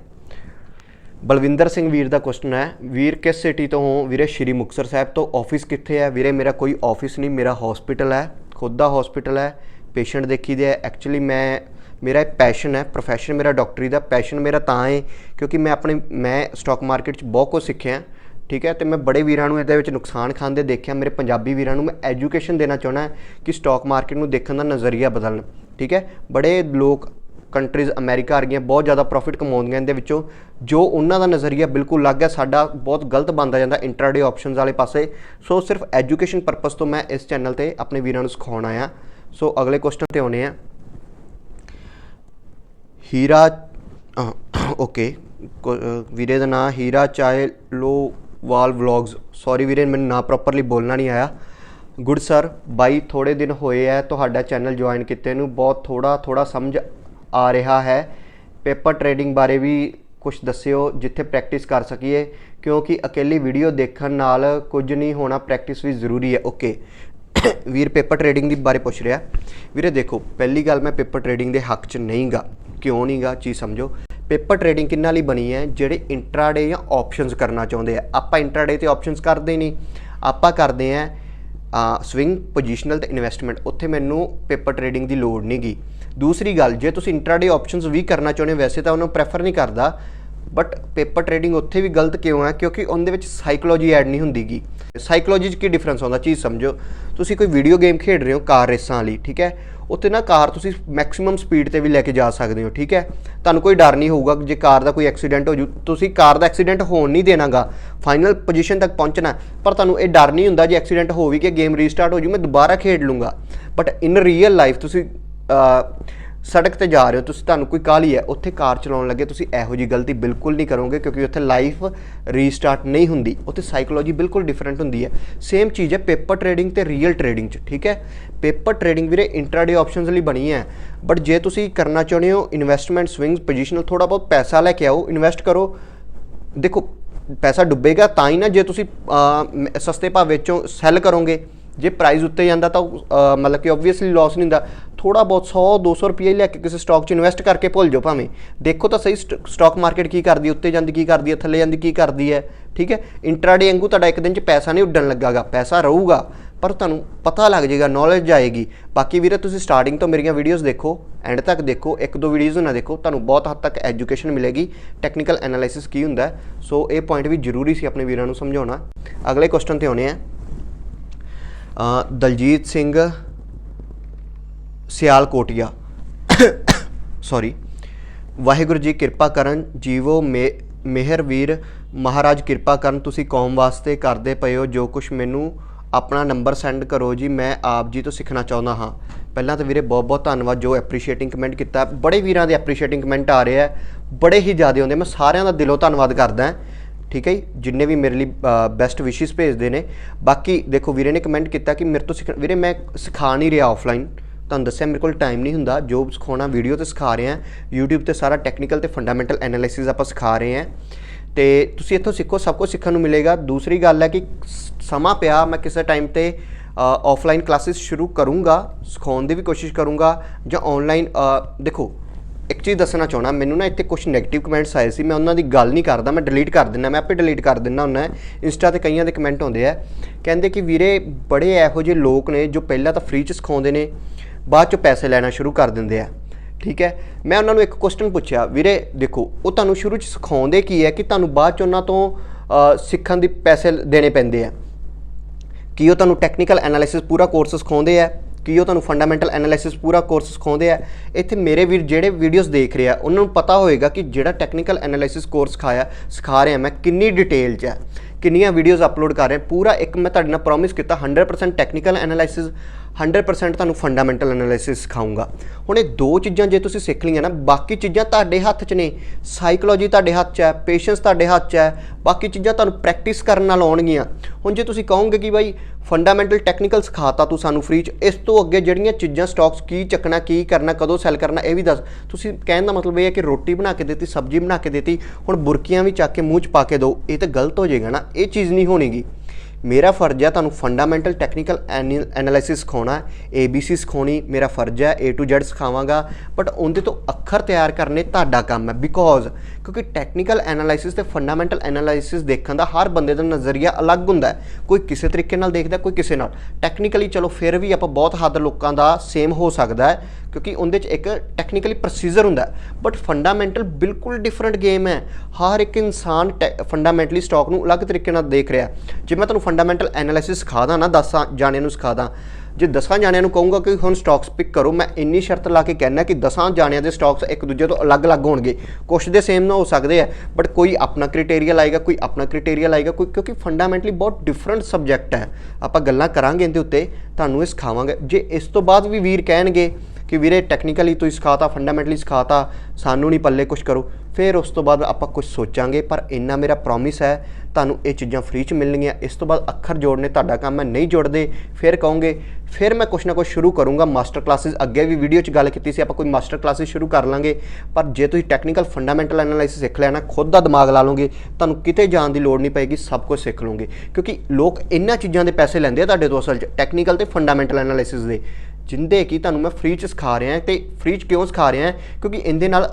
S1: ਬਲਵਿੰਦਰ ਸਿੰਘ ਵੀਰ ਦਾ ਕੁਐਸਚਨ ਹੈ, ਵੀਰ ਕਿਸ ਸਿਟੀ ਤੋਂ ਹੋ? ਵੀਰੇ ਸ਼੍ਰੀ ਮੁਕਤਸਰ ਸਾਹਿਬ ਤੋਂ। ਆਫਿਸ ਕਿੱਥੇ ਹੈ? ਵੀਰੇ ਮੇਰਾ ਕੋਈ ਆਫਿਸ ਨਹੀਂ, ਮੇਰਾ ਹਸਪੀਟਲ ਹੈ, ਖੁਦ ਦਾ ਹਸਪੀਟਲ ਹੈ ਪੇਸ਼ੈਂਟ ਦੇਖੀ ਦੇ ਹੈ। ਐਕਚੁਅਲੀ ਮੈਂ, ਮੇਰਾ ਇੱਕ ਪੈਸ਼ਨ ਹੈ ਪ੍ਰੋਫੈਸ਼ਨ ਮੇਰਾ ਡਾਕਟਰੀ ਦਾ ਪੈਸ਼ਨ ਮੇਰਾ ਤਾਂ ਹੈ, ਕਿਉਂਕਿ ਮੈਂ ਆਪਣੇ, ਮੈਂ ਸਟਾਕ ਮਾਰਕੀਟ 'ਚ ਬਹੁਤ ਕੁਝ ਸਿੱਖਿਆ। ਠੀਕ ਹੈ, ਤੇ ਮੈਂ ਬੜੇ ਵੀਰਾਂ ਨੂੰ ਇਹਦੇ ਵਿੱਚ ਨੁਕਸਾਨ ਖਾਂਦੇ ਦੇਖਿਆ। ਮੇਰੇ ਪੰਜਾਬੀ ਵੀਰਾਂ ਨੂੰ ਮੈਂ ਐਜੂਕੇਸ਼ਨ ਦੇਣਾ ਚਾਹਣਾ ਕਿ ਸਟਾਕ ਮਾਰਕੀਟ ਨੂੰ ਦੇਖਣ ਦਾ ਨਜ਼ਰੀਆ ਬਦਲਣ। ਠੀਕ ਹੈ, ਬੜੇ ਲੋਕ ਕੰਟਰੀਜ਼ ਅਮਰੀਕਾ ਵਰਗੀਆਂ ਬਹੁਤ ਜ਼ਿਆਦਾ ਪ੍ਰੋਫਿਟ ਕਮਾਉਂਦੀਆਂ ਇਹਦੇ ਵਿੱਚੋਂ, ਜੋ ਉਹਨਾਂ ਦਾ ਨਜ਼ਰੀਆ ਬਿਲਕੁਲ ਅਲੱਗ ਹੈ, ਸਾਡਾ ਬਹੁਤ ਗਲਤ ਬਣਦਾ ਜਾਂਦਾ ਇੰਟਰਾਡੇ ਆਪਸ਼ਨਸ ਵਾਲੇ ਪਾਸੇ। ਸੋ ਸਿਰਫ ਐਜੂਕੇਸ਼ਨ ਪਰਪਸ ਤੋਂ ਮੈਂ ਇਸ ਚੈਨਲ ਤੇ ਆਪਣੇ ਵੀਰਾਂ ਨੂੰ ਸਿਖਾਉਣ ਆਇਆ। ਸੋ ਅਗਲੇ ਕੁਐਸਚਨ ਤੇ ਆਉਨੇ ਆ ਹੀਰਾ ਓਕੇ ਵੀਰੇ ਦਾ ਨਾਮ ਹੀਰਾ ਚਾਏ ਲੋ ਵਾਲ ਵਲੌਗਸ ਸੌਰੀ ਵੀਰੇ, ਮੈਨੂੰ ਨਾ ਪ੍ਰੋਪਰਲੀ ਬੋਲਣਾ ਨਹੀਂ ਆਇਆ। ਗੁੱਡ ਸਰ ਬਾਈ ਥੋੜੇ ਦਿਨ ਹੋਏ ਐ ਤੁਹਾਡਾ ਚੈਨਲ ਜੁਆਇਨ ਕੀਤੇ ਨੂੰ। ਬਹੁਤ ਥੋੜਾ ਥੋੜਾ ਸਮਝ ਆ ਰਿਹਾ ਹੈ। ਪੇਪਰ ਟ੍ਰੇਡਿੰਗ ਬਾਰੇ ਵੀ ਕੁਝ ਦੱਸਿਓ, ਜਿੱਥੇ ਪ੍ਰੈਕਟਿਸ ਕਰ ਸਕੀਏ, ਕਿਉਂਕਿ ਇਕੱਲੀ ਵੀਡੀਓ ਦੇਖਣ ਨਾਲ ਕੁਝ ਨਹੀਂ ਹੋਣਾ ਪ੍ਰੈਕਟਿਸ ਵੀ ਜ਼ਰੂਰੀ ਹੈ। ਓਕੇ। ਵੀਰ, ਪੇਪਰ ਟ੍ਰੇਡਿੰਗ ਦੀ ਬਾਰੇ ਪੁੱਛ ਰਿਹਾ। ਵੀਰੇ ਦੇਖੋ, ਪਹਿਲੀ ਗੱਲ ਮੈਂ ਪੇਪਰ ਟ੍ਰੇਡਿੰਗ ਦੇ ਹੱਕ 'ਚ ਨਹੀਂਗਾ। ਕਿਉਂ ਨਹੀਂਗਾ? ਚੀਜ਼ ਸਮਝੋ। ਪੇਪਰ ਟ੍ਰੇਡਿੰਗ ਕਿੰਨਾਂ ਲਈ ਬਣੀ ਹੈ? ਜਿਹੜੇ ਇੰਟਰਾਡੇ ਜਾਂ ਆਪਸ਼ਨਸ ਕਰਨਾ ਚਾਹੁੰਦੇ ਆ। ਆਪਾਂ ਇੰਟਰਾਡੇ ਤੇ ਆਪਸ਼ਨਸ ਕਰਦੇ ਨਹੀਂ। ਆਪਾਂ ਕਰਦੇ ਆ ਸਵਿੰਗ ਪੋਜੀਸ਼ਨਲ ਤੇ ਇਨਵੈਸਟਮੈਂਟ ਉੱਥੇ ਮੈਨੂੰ ਪੇਪਰ ਟ੍ਰੇਡਿੰਗ ਦੀ ਲੋੜ ਨਹੀਂਗੀ। ਦੂਸਰੀ ਗੱਲ, ਜੇ ਤੁਸੀਂ ਇੰਟਰਾਡੇ ਆਪਸ਼ਨਸ ਵੀ ਕਰਨਾ ਚਾਹੁੰਦੇ ਹੋ, ਵੈਸੇ ਤਾਂ ਉਹਨੂੰ ਪ੍ਰੈਫਰ ਨਹੀਂ ਕਰਦਾ ਬਟ ਪੇਪਰ ਟ੍ਰੇਡਿੰਗ ਉੱਥੇ ਵੀ ਗਲਤ ਕਿਉਂ ਹੈ ਕਿਉਂਕਿ ਉਹਦੇ ਵਿੱਚ ਸਾਈਕੋਲੋਜੀ ਐਡ ਨਹੀਂ ਹੁੰਦੀਗੀ ਸਾਈਕੋਲੋਜੀ 'ਚ ਕੀ ਡਿਫਰੈਂਸ ਆਉਂਦਾ? ਚੀਜ਼ ਸਮਝੋ। ਤੁਸੀਂ ਕੋਈ ਵੀਡੀਓ ਗੇਮ ਖੇਡ ਰਹੇ ਹੋ ਕਾਰ ਰੇਸਾਂ ਵਾਲੀ, ਠੀਕ ਹੈ? ਉੱਥੇ ਨਾ ਕਾਰ ਤੁਸੀਂ ਮੈਕਸਿਮਮ ਸਪੀਡ ਤੇ ਵੀ ਲੈ ਕੇ ਜਾ ਸਕਦੇ ਹੋ, ਠੀਕ ਹੈ? ਤੁਹਾਨੂੰ ਕੋਈ ਡਰ ਨਹੀਂ ਹੋਊਗਾ ਜੇ ਕਾਰ ਦਾ ਕੋਈ ਐਕਸੀਡੈਂਟ ਹੋ ਜੂ। ਤੁਸੀਂ ਕਾਰ ਦਾ ਐਕਸੀਡੈਂਟ ਹੋਣ ਨਹੀਂ ਦੇਣਾਗਾ। ਫਾਈਨਲ ਪੋਜੀਸ਼ਨ ਤੱਕ ਪਹੁੰਚਣਾ ਪਰ ਤੁਹਾਨੂੰ ਇਹ ਡਰ ਨਹੀਂ ਹੁੰਦਾ ਜੇ ਐਕਸੀਡੈਂਟ ਹੋ ਵੀ ਕਿ ਗੇਮ ਰੀਸਟਾਰਟ ਹੋ ਜੂ, ਮੈਂ ਦੁਬਾਰਾ ਖੇਡ ਲੂੰਗਾ। ਬਟ ਇਨ ਰੀਅਲ ਲਾਈਫ ਤੁਸੀਂ ਸੜਕ ਤੇ ਜਾ ਰਹੇ ਹੋ, ਤੁਸੀਂ ਤੁਹਾਨੂੰ ਕੋਈ ਕਾਹਲੀ ਹੈ? ਉੱਥੇ ਕਾਰ ਚਲਾਉਣ ਲੱਗੇ, ਤੁਸੀਂ ਇਹੋ ਜੀ ਗਲਤੀ ਬਿਲਕੁਲ ਨਹੀਂ ਕਰੋਗੇ ਕਿਉਂਕਿ ਉੱਥੇ ਲਾਈਫ ਰੀਸਟਾਰਟ ਨਹੀਂ ਹੁੰਦੀ। ਉੱਥੇ ਸਾਈਕੋਲੋਜੀ ਬਿਲਕੁਲ ਡਿਫਰੈਂਟ ਹੁੰਦੀ ਹੈ। ਸੇਮ ਚੀਜ਼ ਹੈ ਪੇਪਰ ਟ੍ਰੇਡਿੰਗ ਤੇ ਰੀਅਲ ਟ੍ਰੇਡਿੰਗ 'ਚ, ਠੀਕ ਹੈ? ਪੇਪਰ ਟ੍ਰੇਡਿੰਗ ਵੀਰੇ ਇੰਟਰਾਡੇ ਆਪਸ਼ਨਸ ਲਈ ਬਣੀ ਹੈ। ਬਟ ਜੇ ਤੁਸੀਂ ਕਰਨਾ ਚਾਹੁੰਦੇ ਹੋ ਇਨਵੈਸਟਮੈਂਟ ਸਵਿੰਗਸ ਪੋਜੀਸ਼ਨਲ ਥੋੜਾ ਬਹੁਤ ਪੈਸਾ ਲੈ ਕੇ ਆਓ ਇਨਵੈਸਟ ਕਰੋ। ਦੇਖੋ, ਪੈਸਾ ਡੁੱਬੇਗਾ ਤਾਂ ਹੀ ਨਾ ਜੇ ਤੁਸੀਂ ਸਸਤੇ ਭਾਅ ਵਿੱਚੋਂ ਸੈੱਲ ਕਰੋਗੇ। ਜੇ ਪ੍ਰਾਈਸ ਉੱਤੇ ਜਾਂਦਾ ਤਾਂ ਮਤਲਬ ਕਿ ਆਬਵੀਅਸਲੀ ਲਾਸ ਨਹੀਂ ਹੁੰਦਾ। ਥੋੜਾ ਬਹੁਤ 100 200 ਰੁਪਏ ਲੈ ਕੇ ਕਿਸੇ ਸਟਾਕ 'ਚ ਇਨਵੈਸਟ ਕਰਕੇ ਭੁੱਲ ਜਾਓ ਭਾਵੇਂ। ਦੇਖੋ ਤਾਂ ਸਹੀ ਸਟਾਕ ਮਾਰਕੀਟ ਕੀ ਕਰਦੀ ਹੈ, ਉੱਤੇ ਜਾਂਦੀ ਕੀ ਕਰਦੀ ਹੈ, ਥੱਲੇ ਜਾਂਦੀ ਕੀ ਕਰਦੀ ਹੈ, ਠੀਕ ਹੈ? ਇੰਟਰਾਡੇ ਵਾਂਗੂ ਤੁਹਾਡਾ ਇੱਕ ਦਿਨ 'ਚ ਪੈਸਾ ਨਹੀਂ ਉੱਡਣ ਲੱਗਾਗਾ, ਪੈਸਾ ਰਹੂਗਾ। ਪਰ ਤੁਹਾਨੂੰ ਪਤਾ ਲੱਗ ਜਾਏਗਾ ਨੌਲੇਜ ਆਏਗੀ। ਬਾਕੀ ਵੀਰੇ, ਤੁਸੀਂ ਸਟਾਰਟਿੰਗ ਤੋਂ ਮੇਰੀਆਂ ਵੀਡੀਓਜ਼ ਦੇਖੋ ਐਂਡ ਤੱਕ ਦੇਖੋ, ਇੱਕ ਦੋ ਵੀਡੀਓਜ਼ ਨਾ ਦੇਖੋ, ਤੁਹਾਨੂੰ ਬਹੁਤ ਹੱਦ ਤੱਕ ਐਜੂਕੇਸ਼ਨ ਮਿਲੇਗੀ। ਟੈਕਨੀਕਲ ਐਨਾਲਿਸਿਸ ਕੀ ਹੁੰਦਾ ਸੋ ਇਹ ਪੁਆਇੰਟ ਵੀ ਜ਼ਰੂਰੀ ਸੀ ਆਪਣੇ ਵੀਰਾਂ ਨੂੰ ਸਮਝਾਉਣਾ। ਅਗਲੇ ਕੁਐਸਚਨ ਤੇ ਆਉਣੇ ਆ ਦਲਜੀਤ ਸਿੰਘ ਸਿਆਲਕੋਟੀਆ। ਸੌਰੀ ਵਾਹਿਗੁਰੂ ਜੀ ਕਿਰਪਾ ਕਰਨ, ਜੀਵੋ ਮੇ- ਮਿਹਰ ਵੀਰ ਮਹਾਰਾਜ ਕਿਰਪਾ ਕਰਨ, ਤੁਸੀਂ ਕੌਮ ਵਾਸਤੇ ਕਰਦੇ ਪਏ ਹੋ ਜੋ ਕੁਝ ਮੈਨੂੰ ਆਪਣਾ ਨੰਬਰ ਸੈਂਡ ਕਰੋ ਜੀ, ਮੈਂ ਆਪ ਜੀ ਤੋਂ ਸਿੱਖਣਾ ਚਾਹੁੰਦਾ ਹਾਂ। ਪਹਿਲਾਂ ਤਾਂ ਵੀਰੇ ਬਹੁਤ ਬਹੁਤ ਧੰਨਵਾਦ, ਜੋ ਐਪਰੀਸ਼ੀਏਟਿੰਗ ਕਮੈਂਟ ਕੀਤਾ। ਬੜੇ ਵੀਰਾਂ ਦੇ ਐਪਰੀਸ਼ੀਏਟਿੰਗ ਕਮੈਂਟ ਆ ਰਹੇ ਆ, ਬੜੇ ਹੀ ਜ਼ਿਆਦਾ ਆਉਂਦੇ ਮੈਂ ਸਾਰਿਆਂ ਦਾ ਦਿਲੋਂ ਧੰਨਵਾਦ ਕਰਦਾ। ਹਾਂ ਠੀਕ ਹੈ ਜੀ? ਜਿੰਨੇ ਵੀ ਮੇਰੇ ਲਈ ਬੈਸਟ ਵਿਸ਼ੇਸ ਭੇਜਦੇ ਨੇ। ਬਾਕੀ ਦੇਖੋ, ਵੀਰੇ ਨੇ ਕਮੈਂਟ ਕੀਤਾ ਕਿ ਮੇਰੇ ਤੋਂ ਸਿੱਖ ਵੀਰੇ ਮੈਂ ਸਿਖਾ ਨਹੀਂ ਰਿਹਾ ਆਫਲਾਈਨ ਤੁਹਾਨੂੰ ਦੱਸਿਆ ਮੇਰੇ ਕੋਲ ਟਾਈਮ ਨਹੀਂ ਹੁੰਦਾ। ਜੋ ਸਿਖਾਉਣਾ ਵੀਡੀਓ ਤੇ ਸਿਖਾ ਰਹੇ। ਹਾਂ YouTube ਤੇ ਸਾਰਾ ਟੈਕਨੀਕਲ ਤੇ ਫੰਡਾਮੈਂਟਲ ਐਨਾਲਿਸਿਸ ਆਪਾਂ ਸਿਖਾ ਰਹੇ ਹਾਂ। ਤੇ ਤੁਸੀਂ ਇੱਥੋਂ ਸਿੱਖੋ, ਸਭ ਕੁਝ ਸਿੱਖਣ ਨੂੰ ਮਿਲੇਗਾ। ਦੂਸਰੀ ਗੱਲ ਹੈ ਕਿ ਸਮਾਂ ਪਿਆ, ਮੈਂ ਕਿਸੇ ਟਾਈਮ ਤੇ ਆਫਲਾਈਨ ਕਲਾਸਿਸ ਸ਼ੁਰੂ ਕਰੂੰਗਾ, ਸਿਖਾਉਣ ਦੀ ਵੀ ਕੋਸ਼ਿਸ਼ ਕਰੂੰਗਾ ਜਾਂ ਆਨਲਾਈਨ ਦੇਖੋ ਇੱਕ ਚੀਜ਼ ਦੱਸਣਾ ਚਾਹਣਾ ਮੈਨੂੰ ਨਾ ਇੱਥੇ ਕੁਝ 네ਗੇਟਿਵ ਕਮੈਂਟਸ ਆਏ ਸੀ, ਮੈਂ ਉਹਨਾਂ ਦੀ ਗੱਲ ਨਹੀਂ ਕਰਦਾ, ਮੈਂ ਡਿਲੀਟ ਕਰ ਦਿੰਦਾ, ਮੈਂ ਆਪੇ ਡਿਲੀਟ ਕਰ ਦਿੰਦਾ ਹੁੰਦਾ, ਇੰਸਟਾ ਤੇ ਕਈਆਂ ਦੇ ਕਮੈਂਟ ਆਉਂਦੇ ਆ, ਕਹਿੰਦੇ ਕਿ ਵੀਰੇ ਬੜੇ ਇਹੋ ਜਿਹੇ ਲੋਕ ਨੇ ਜੋ ਪਹਿਲਾਂ ਤਾਂ ਫ੍ਰੀ ਚ ਸਿਖਾਉਂਦੇ ਨੇ, ਬਾਅਦ ਚ ਪੈਸੇ ਲੈਣਾ ਸ਼ੁਰੂ ਕਰ ਦਿੰਦੇ ਆ, ਠੀਕ ਹੈ? ਮੈਂ ਉਹਨਾਂ ਨੂੰ ਇੱਕ ਕੁਐਸਚਨ ਪੁੱਛਿਆ, ਵੀਰੇ ਦੇਖੋ, ਉਹ ਤੁਹਾਨੂੰ ਸ਼ੁਰੂ ਚ ਸਿਖਾਉਂਦੇ ਕੀ ਹੈ ਕਿ ਤੁਹਾਨੂੰ ਬਾਅਦ ਚ ਉਹਨਾਂ ਤੋਂ ਸਿੱਖਣ ਦੀ ਪੈਸੇ ਦੇਣੇ ਪੈਂਦੇ ਆ? ਕੀ ਉਹ ਤੁਹਾਨੂੰ ਟੈਕਨੀਕਲ ਐਨਾਲਿਸਿਸ ਪੂਰਾ ਕੋਰਸ ਸਿਖਾਉਂਦੇ ਆ? ਕਿ ਉਹ ਤੁਹਾਨੂੰ ਫੰਡਾਮੈਂਟਲ ਐਨਾਲਿਸਿਸ ਪੂਰਾ ਕੋਰਸ ਸਿਖਾਉਂਦੇ ਆ? ਇੱਥੇ ਮੇਰੇ ਵੀਰ ਜਿਹੜੇ ਵੀਡੀਓਜ਼ ਦੇਖ ਰਹੇ ਆ ਉਹਨਾਂ ਨੂੰ ਪਤਾ ਹੋਏਗਾ ਕਿ ਜਿਹੜਾ ਟੈਕਨੀਕਲ ਐਨਾਲਿਸਿਸ ਕੋਰਸ ਸਿਖਾਇਆ, ਸਿਖਾ ਰਿਹਾ ਮੈਂ ਕਿੰਨੀ ਡਿਟੇਲ 'ਚ ਹੈ ਕਿੰਨੀਆਂ ਵੀਡੀਓਜ਼ ਅਪਲੋਡ ਕਰ ਰਿਹਾ, ਪੂਰਾ ਇੱਕ ਮੈਂ ਤੁਹਾਡੇ ਨਾਲ ਪ੍ਰੋਮਿਸ ਕੀਤਾ 100% ਟੈਕਨੀਕਲ ਐਨਾਲਿਸਿਸ 100% ਤੁਹਾਨੂੰ ਫੰਡਾਮੈਂਟਲ ਐਨਾਲਿਸਿਸ ਸਿਖਾਊਂਗਾ ਹੁਣ ਇਹ ਦੋ ਚੀਜ਼ਾਂ ਜੇ ਤੁਸੀਂ ਸਿੱਖ ਲਈਆਂ ਨਾ, ਬਾਕੀ ਚੀਜ਼ਾਂ ਤੁਹਾਡੇ ਹੱਥ 'ਚ ਨੇ ਸਾਈਕੋਲੋਜੀ ਤੁਹਾਡੇ ਹੱਥ 'ਚ ਹੈ ਪੇਸ਼ੈਂਸ ਤੁਹਾਡੇ ਹੱਥ 'ਚ ਹੈ, ਬਾਕੀ ਚੀਜ਼ਾਂ ਤੁਹਾਨੂੰ ਪ੍ਰੈਕਟਿਸ ਕਰਨ ਨਾਲ ਆਉਣਗੀਆਂ। ਹੁਣ ਜੇ ਤੁਸੀਂ ਕਹੋਗੇ ਕਿ ਬਾਈ ਫੰਡਾਮੈਂਟਲ ਟੈਕਨੀਕਲ ਸਿਖਾਤਾ ਤੂੰ ਸਾਨੂੰ ਫ੍ਰੀ 'ਚ, ਇਸ ਤੋਂ ਅੱਗੇ ਜਿਹੜੀਆਂ ਚੀਜ਼ਾਂ ਸਟਾਕਸ ਕੀ ਚੱਕਣਾ, ਕੀ ਕਰਨਾ, ਕਦੋਂ ਸੈਲ ਕਰਨਾ, ਇਹ ਵੀ ਦੱਸ। ਤੁਸੀਂ ਕਹਿਣ ਦਾ ਮਤਲਬ ਇਹ ਹੈ ਕਿ ਰੋਟੀ ਬਣਾ ਕੇ ਦਿੱਤੀ, ਸਬਜ਼ੀ ਬਣਾ ਕੇ ਦਿੱਤੀ, ਹੁਣ ਬੁਰਕੀਆਂ ਵੀ ਚੱਕ ਕੇ ਮੂੰਹ 'ਚ ਪਾ ਕੇ ਦਿਓ ਇਹ ਤਾਂ ਗਲਤ ਹੋ ਜਾਏਗਾ ਨਾ, ਇਹ ਚੀਜ਼ ਨਹੀਂ ਹੋਣੀਗੀ। ਮੇਰਾ ਫਰਜ਼ ਹੈ ਤੁਹਾਨੂੰ ਫੰਡਾਮੈਂਟਲ ਟੈਕਨੀਕਲ ਐਨਾਲਿਸਿਸ ਸਿਖਾਉਣਾ ਹੈ। ABC ਸਿਖਾਉਣੀ, ਮੇਰਾ ਫਰਜ਼ ਹੈ A to Z ਸਿਖਾਵਾਂਗਾ। ਬਟ ਉਹਦੇ ਤੋਂ ਅੱਖਰ ਤਿਆਰ ਕਰਨੇ ਤੁਹਾਡਾ ਕੰਮ ਹੈ। ਬਿਕੋਜ਼ ਕਿਉਂਕਿ ਟੈਕਨੀਕਲ ਐਨਾਲਿਸਿਸ ਤੇ ਫੰਡਾਮੈਂਟਲ ਐਨਾਲਿਸਿਸ ਦੇਖਣ ਦਾ ਹਰ ਬੰਦੇ ਦਾ ਨਜ਼ਰੀਆ ਅਲੱਗ ਹੁੰਦਾ ਹੈ। ਕੋਈ ਕਿਸੇ ਤਰੀਕੇ ਨਾਲ ਦੇਖਦਾ, ਕੋਈ ਕਿਸੇ ਨਾਲ। ਟੈਕਨੀਕਲੀ ਚਲੋ, ਫਿਰ ਵੀ ਆਪਾਂ ਬਹੁਤ ਹੱਦ ਲੋਕਾਂ ਦਾ ਸੇਮ ਹੋ ਸਕਦਾ ਹੈ। ਕਿਉਂਕਿ ਉਹਦੇ 'ਚ ਇੱਕ ਟੈਕਨੀਕਲੀ ਪ੍ਰੋਸੀਜਰ ਹੁੰਦਾ ਬਟ ਫੰਡਾਮੈਂਟਲ ਬਿਲਕੁਲ ਡਿਫਰੈਂਟ ਗੇਮ ਹੈ। ਹਰ ਇੱਕ ਇਨਸਾਨ ਫੰਡਾਮੈਂਟਲੀ ਸਟਾਕ ਨੂੰ ਅਲੱਗ ਤਰੀਕੇ ਨਾਲ ਦੇਖ ਰਿਹਾ ਜੇ ਮੈਂ ਤੁਹਾਨੂੰ ਫੰਡਾਮੈਂਟਲ ਐਨਾਲਿਸਿਸ ਸਿਖਾਦਾ ਨਾ 10 ਜਾਣਿਆਂ ਨੂੰ ਸਿਖਾਦਾ ਜੇ 10 ਜਾਣਿਆਂ ਨੂੰ ਕਹੂੰਗਾ ਕਿ ਹੁਣ ਸਟਾਕਸ ਪਿਕ ਕਰੋ, ਮੈਂ ਇੰਨੀ ਸ਼ਰਤ ਲਾ ਕੇ ਕਹਿਣਾ ਕਿ 10 ਜਾਣਿਆਂ ਦੇ ਸਟਾਕਸ ਇੱਕ ਦੂਜੇ ਤੋਂ ਅਲੱਗ-ਅਲੱਗ ਹੋਣਗੇ। ਕੁਝ ਦੇ ਸੇਮ ਨਾ ਹੋ ਸਕਦੇ ਆ ਬਟ ਕੋਈ ਆਪਣਾ ਕ੍ਰਾਈਟੇਰੀਆ ਲਾਏਗਾ, ਕੋਈ ਆਪਣਾ ਕ੍ਰਾਈਟੇਰੀਆ ਲਾਏਗਾ, ਕੋਈ, ਕਿਉਂਕਿ ਫੰਡਾਮੈਂਟਲੀ ਬਹੁਤ ਡਿਫਰੈਂਟ ਸਬਜੈਕਟ ਹੈ। ਆਪਾਂ ਗੱਲਾਂ ਕਰਾਂਗੇ ਇਹਦੇ ਉੱਤੇ, ਤੁਹਾਨੂੰ ਇਹ ਸਿਖਾਵਾਂਗੇ। ਜੇ ਇਸ ਤੋਂ ਬਾਅਦ ਵੀ ਵੀਰ ਕਹਿਣਗੇ ਕਿ ਵੀਰੇ ਟੈਕਨੀਕਲੀ ਤੁਸੀਂ ਸਿਖਾਤਾ ਫੰਡਾਮੈਂਟਲੀ ਸਿਖਾਤਾ ਸਾਨੂੰ ਨਹੀਂ ਪੱਲੇ ਕੁਝ ਕਰੋ। ਫਿਰ ਉਸ ਤੋਂ ਬਾਅਦ ਆਪਾਂ ਕੁਝ ਸੋਚਾਂਗੇ, ਪਰ ਇੰਨਾ ਮੇਰਾ ਪ੍ਰੋਮਿਸ ਹੈ, ਤੁਹਾਨੂੰ ਇਹ ਚੀਜ਼ਾਂ ਫ੍ਰੀ ਚ ਮਿਲਣਗੀਆਂ। ਇਸ ਤੋਂ ਬਾਅਦ ਅੱਖਰ ਜੋੜਨੇ, ਤੁਹਾਡਾ ਕੰਮ ਹੈ ਨਹੀਂ ਜੋੜਦੇ। ਫਿਰ ਕਹੋਗੇ, ਫਿਰ ਮੈਂ ਕੁਝ ਨਾ ਕੁਝ ਸ਼ੁਰੂ ਕਰੂੰਗਾ। ਮਾਸਟਰ ਕਲਾਸਿਸ ਅੱਗੇ ਵੀ ਵੀਡੀਓ 'ਚ ਗੱਲ ਕੀਤੀ ਸੀ, ਆਪਾਂ ਕੋਈ ਮਾਸਟਰ ਕਲਾਸਿਸ ਸ਼ੁਰੂ ਕਰ ਲਾਂਗੇ। ਪਰ ਜੇ ਤੁਸੀਂ ਟੈਕਨੀਕਲ ਫੰਡਾਮੈਂਟਲ ਐਨਾਲਿਸਿਸ ਸਿੱਖ ਲੈਣਾ ਖੁਦ ਦਾ ਦਿਮਾਗ ਲਾ ਲਓਗੇ, ਤੁਹਾਨੂੰ ਕਿਤੇ ਜਾਣ ਦੀ ਲੋੜ ਨਹੀਂ ਪਏਗੀ, ਸਭ ਕੁਝ ਸਿੱਖ ਲਓਗੇ। ਕਿਉਂਕਿ ਲੋਕ ਇਹਨਾਂ ਚੀਜ਼ਾਂ ਦੇ ਪੈਸੇ ਲੈਂਦੇ ਆ ਤੁਹਾਡੇ ਤੋਂ ਅਸਲ 'ਚ ਟੈਕਨੀਕਲ ਤੇ ਫੰਡਾਮੈਂਟਲ ਐਨਾਲਿਸਿਸ ਦੇ। ਜਿੰਦੇ ਕਿ ਤੁਹਾਨੂੰ ਮੈਂ ਫ੍ਰੀ 'ਚ ਸਿਖਾ ਰਿਹਾ ਤੇ ਫ੍ਰੀ 'ਚ ਕਿਉਂ ਸਿਖਾ ਰਿਹਾ? ਕਿਉਂਕਿ ਇਹਦੇ ਨਾਲ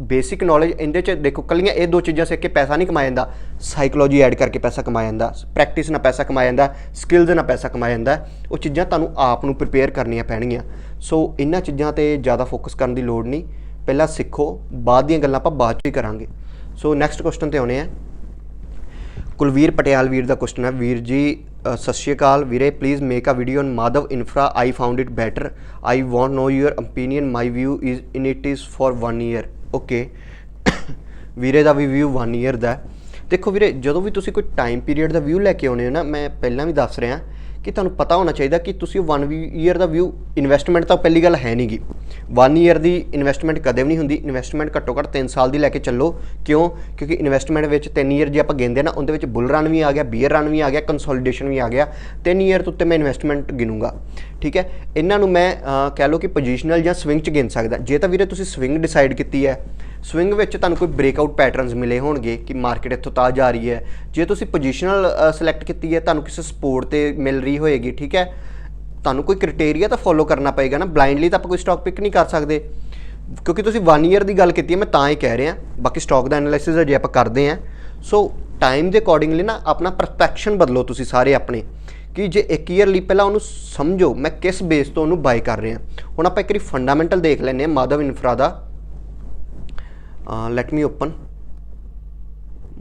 S1: ਬੇਸਿਕ ਨੌਲੇਜ ਇਹਦੇ ਚ ਦੇਖੋ ਕੱਲੀਆਂ ਇਹ ਦੋ ਚੀਜ਼ਾਂ ਸਿੱਖ ਕੇ ਪੈਸਾ ਨਹੀਂ ਕਮਾਇਆ ਜਾਂਦਾ। ਸਾਈਕੋਲੋਜੀ ਐਡ ਕਰਕੇ ਪੈਸਾ ਕਮਾਇਆ ਜਾਂਦਾ ਪ੍ਰੈਕਟਿਸ ਨਾਲ ਪੈਸਾ ਕਮਾਇਆ ਜਾਂਦਾ ਸਕਿੱਲਸ ਨਾਲ ਪੈਸਾ ਕਮਾਇਆ ਜਾਂਦਾ, ਉਹ ਚੀਜ਼ਾਂ ਤੁਹਾਨੂੰ ਆਪ ਨੂੰ ਪ੍ਰਿਪੇਅਰ ਕਰਨੀਆਂ ਪੈਣਗੀਆਂ। ਸੋ ਇਹਨਾਂ ਚੀਜ਼ਾਂ ਤੇ ਜ਼ਿਆਦਾ ਫੋਕਸ ਕਰਨ ਦੀ ਲੋੜ ਨਹੀਂ। ਪਹਿਲਾਂ ਸਿੱਖੋ, ਬਾਅਦ ਦੀਆਂ ਗੱਲਾਂ ਆਪਾਂ ਬਾਅਦ ਚ ਹੀ ਕਰਾਂਗੇ। ਸੋ ਨੈਕਸਟ ਕੁਐਸਚਨ ਤੇ ਆਉਣੇ ਆ ਕੁਲਵੀਰ ਪਟਿਆਲ ਵੀਰ ਦਾ ਕੁਐਸਚਨ ਹੈ। ਵੀਰ ਜੀ ਸਤਿ ਸ਼੍ਰੀ ਅਕਾਲ। ਵੀਰੇ please make a video on Madhav Infra I found it better I want know your opinion my view is in it is for 1 year okay ਵੀਰੇ ਦਾ ਵੀ ਵਿਊ 1 ਈਅਰ ਦਾ ਦੇਖੋ ਵੀਰੇ, ਜਦੋਂ ਵੀ ਤੁਸੀਂ ਕੋਈ ਟਾਈਮ ਪੀਰੀਅਡ ਦਾ ਵਿਊ ਲੈ ਕੇ ਆਉਨੇ ਹੋ ਨਾ, ਮੈਂ ਪਹਿਲਾਂ ਵੀ ਦੱਸ ਰਿਹਾ ਕਿ ਤੁਹਾਨੂੰ ਪਤਾ ਹੋਣਾ ਚਾਹੀਦਾ ਕਿ ਤੁਸੀਂ 1 ਈਅਰ ਦਾ ਵਿਊ ਇਨਵੈਸਟਮੈਂਟ ਤਾਂ ਪਹਿਲੀ ਗੱਲ ਹੈ ਨਹੀਂਗੀ 1 ਈਅਰ ਦੀ ਇਨਵੈਸਟਮੈਂਟ ਕਦੇ ਵੀ ਨਹੀਂ ਹੁੰਦੀ। ਇਨਵੈਸਟਮੈਂਟ ਘੱਟੋ ਘੱਟ 3 ਸਾਲ ਦੀ ਲੈ ਕੇ ਚੱਲੋ। ਕਿਉਂ? ਕਿਉਂਕਿ ਇਨਵੈਸਟਮੈਂਟ ਵਿੱਚ 3 ਈਅਰ ਜੇ ਆਪਾਂ ਗਿਣਦੇ ਨਾ, ਉਹਦੇ ਵਿੱਚ ਬੁੱਲ ਰਨ ਵੀ ਆ ਗਿਆ ਬੀਅਰ ਰਨ ਵੀ ਆ ਗਿਆ ਕੰਸੋਲੀਡੇਸ਼ਨ ਵੀ ਆ ਗਿਆ। 3 ਈਅਰ ਤੋਂ ਉੱਤੇ ਮੈਂ ਇਨਵੈਸਟਮੈਂਟ ਗਿਣੂੰਗਾ। ਠੀਕ ਹੈ? ਇਹਨਾਂ ਨੂੰ ਮੈਂ ਕਹਿ ਲਓ ਕਿ ਪੋਜੀਸ਼ਨਲ ਜਾਂ ਸਵਿੰਗ ਚ ਗਿਣ ਸਕਦਾ। ਜੇ ਤਾਂ ਵੀਰੇ ਤੁਸੀਂ ਸਵਿੰਗ ਡਿਸਾਈਡ ਕੀਤੀ ਹੈ ਸਵਿੰਗ ਵਿੱਚ ਤੁਹਾਨੂੰ ਕੋਈ ਬ੍ਰੇਕਆਊਟ ਪੈਟਰਨਸ ਮਿਲੇ ਹੋਣਗੇ ਕਿ ਮਾਰਕੀਟ ਇੱਥੋਂ ਤਾਂ ਜਾ ਰਹੀ ਹੈ। ਜੇ ਤੁਸੀਂ ਪੋਜੀਸ਼ਨਲ ਸਿਲੈਕਟ ਕੀਤੀ ਹੈ, ਤੁਹਾਨੂੰ ਕਿਸੇ ਸਪੋਰਟ ਤੇ ਮਿਲ ਰਹੀ ਹੋਏਗੀ, ਠੀਕ ਹੈ? ਤੁਹਾਨੂੰ ਕੋਈ ਕ੍ਰਾਈਟੇਰੀਆ ਤਾਂ ਫੋਲੋ ਕਰਨਾ ਪਏਗਾ ਨਾ। ਬਲਾਈਂਡਲੀ ਤਾਂ ਆਪਾਂ ਕੋਈ ਸਟਾਕ ਪਿਕ ਨਹੀਂ ਕਰ ਸਕਦੇ। ਕਿਉਂਕਿ ਤੁਸੀਂ 1 ਈਅਰ ਦੀ ਗੱਲ ਕੀਤੀ ਹੈ, ਮੈਂ ਤਾਂ ਹੀ ਕਹਿ ਰਿਹਾ। ਬਾਕੀ ਸਟਾਕ ਦਾ ਐਨਾਲਿਸਿਸ ਜੇ ਆਪਾਂ ਕਰਦੇ ਹਾਂ। ਸੋ ਟਾਈਮ ਦੇ ਅਕੋਰਡਿੰਗਲੀ ਨਾ ਆਪਣਾ ਪਰਸਪੈਕਸ਼ਨ ਬਦਲੋ ਤੁਸੀਂ ਸਾਰੇ ਆਪਣੇ। ਕਿ ਜੇ 1 ਈਅਰ ਲਈ ਪਹਿਲਾਂ ਉਹਨੂੰ ਸਮਝੋ, ਮੈਂ ਕਿਸ ਬੇਸ ਤੋਂ ਉਹਨੂੰ ਬਾਈ ਕਰ ਰਿਹਾ। ਹੁਣ ਆਪਾਂ ਇੱਕ ਵਾਰੀ ਫੰਡਾਮੈਂਟਲ ਦੇਖ ਲੈਂਦੇ ਹਾਂ, ਮਾਧਵ ਇਨਫਰਾ ਦਾ। Let me open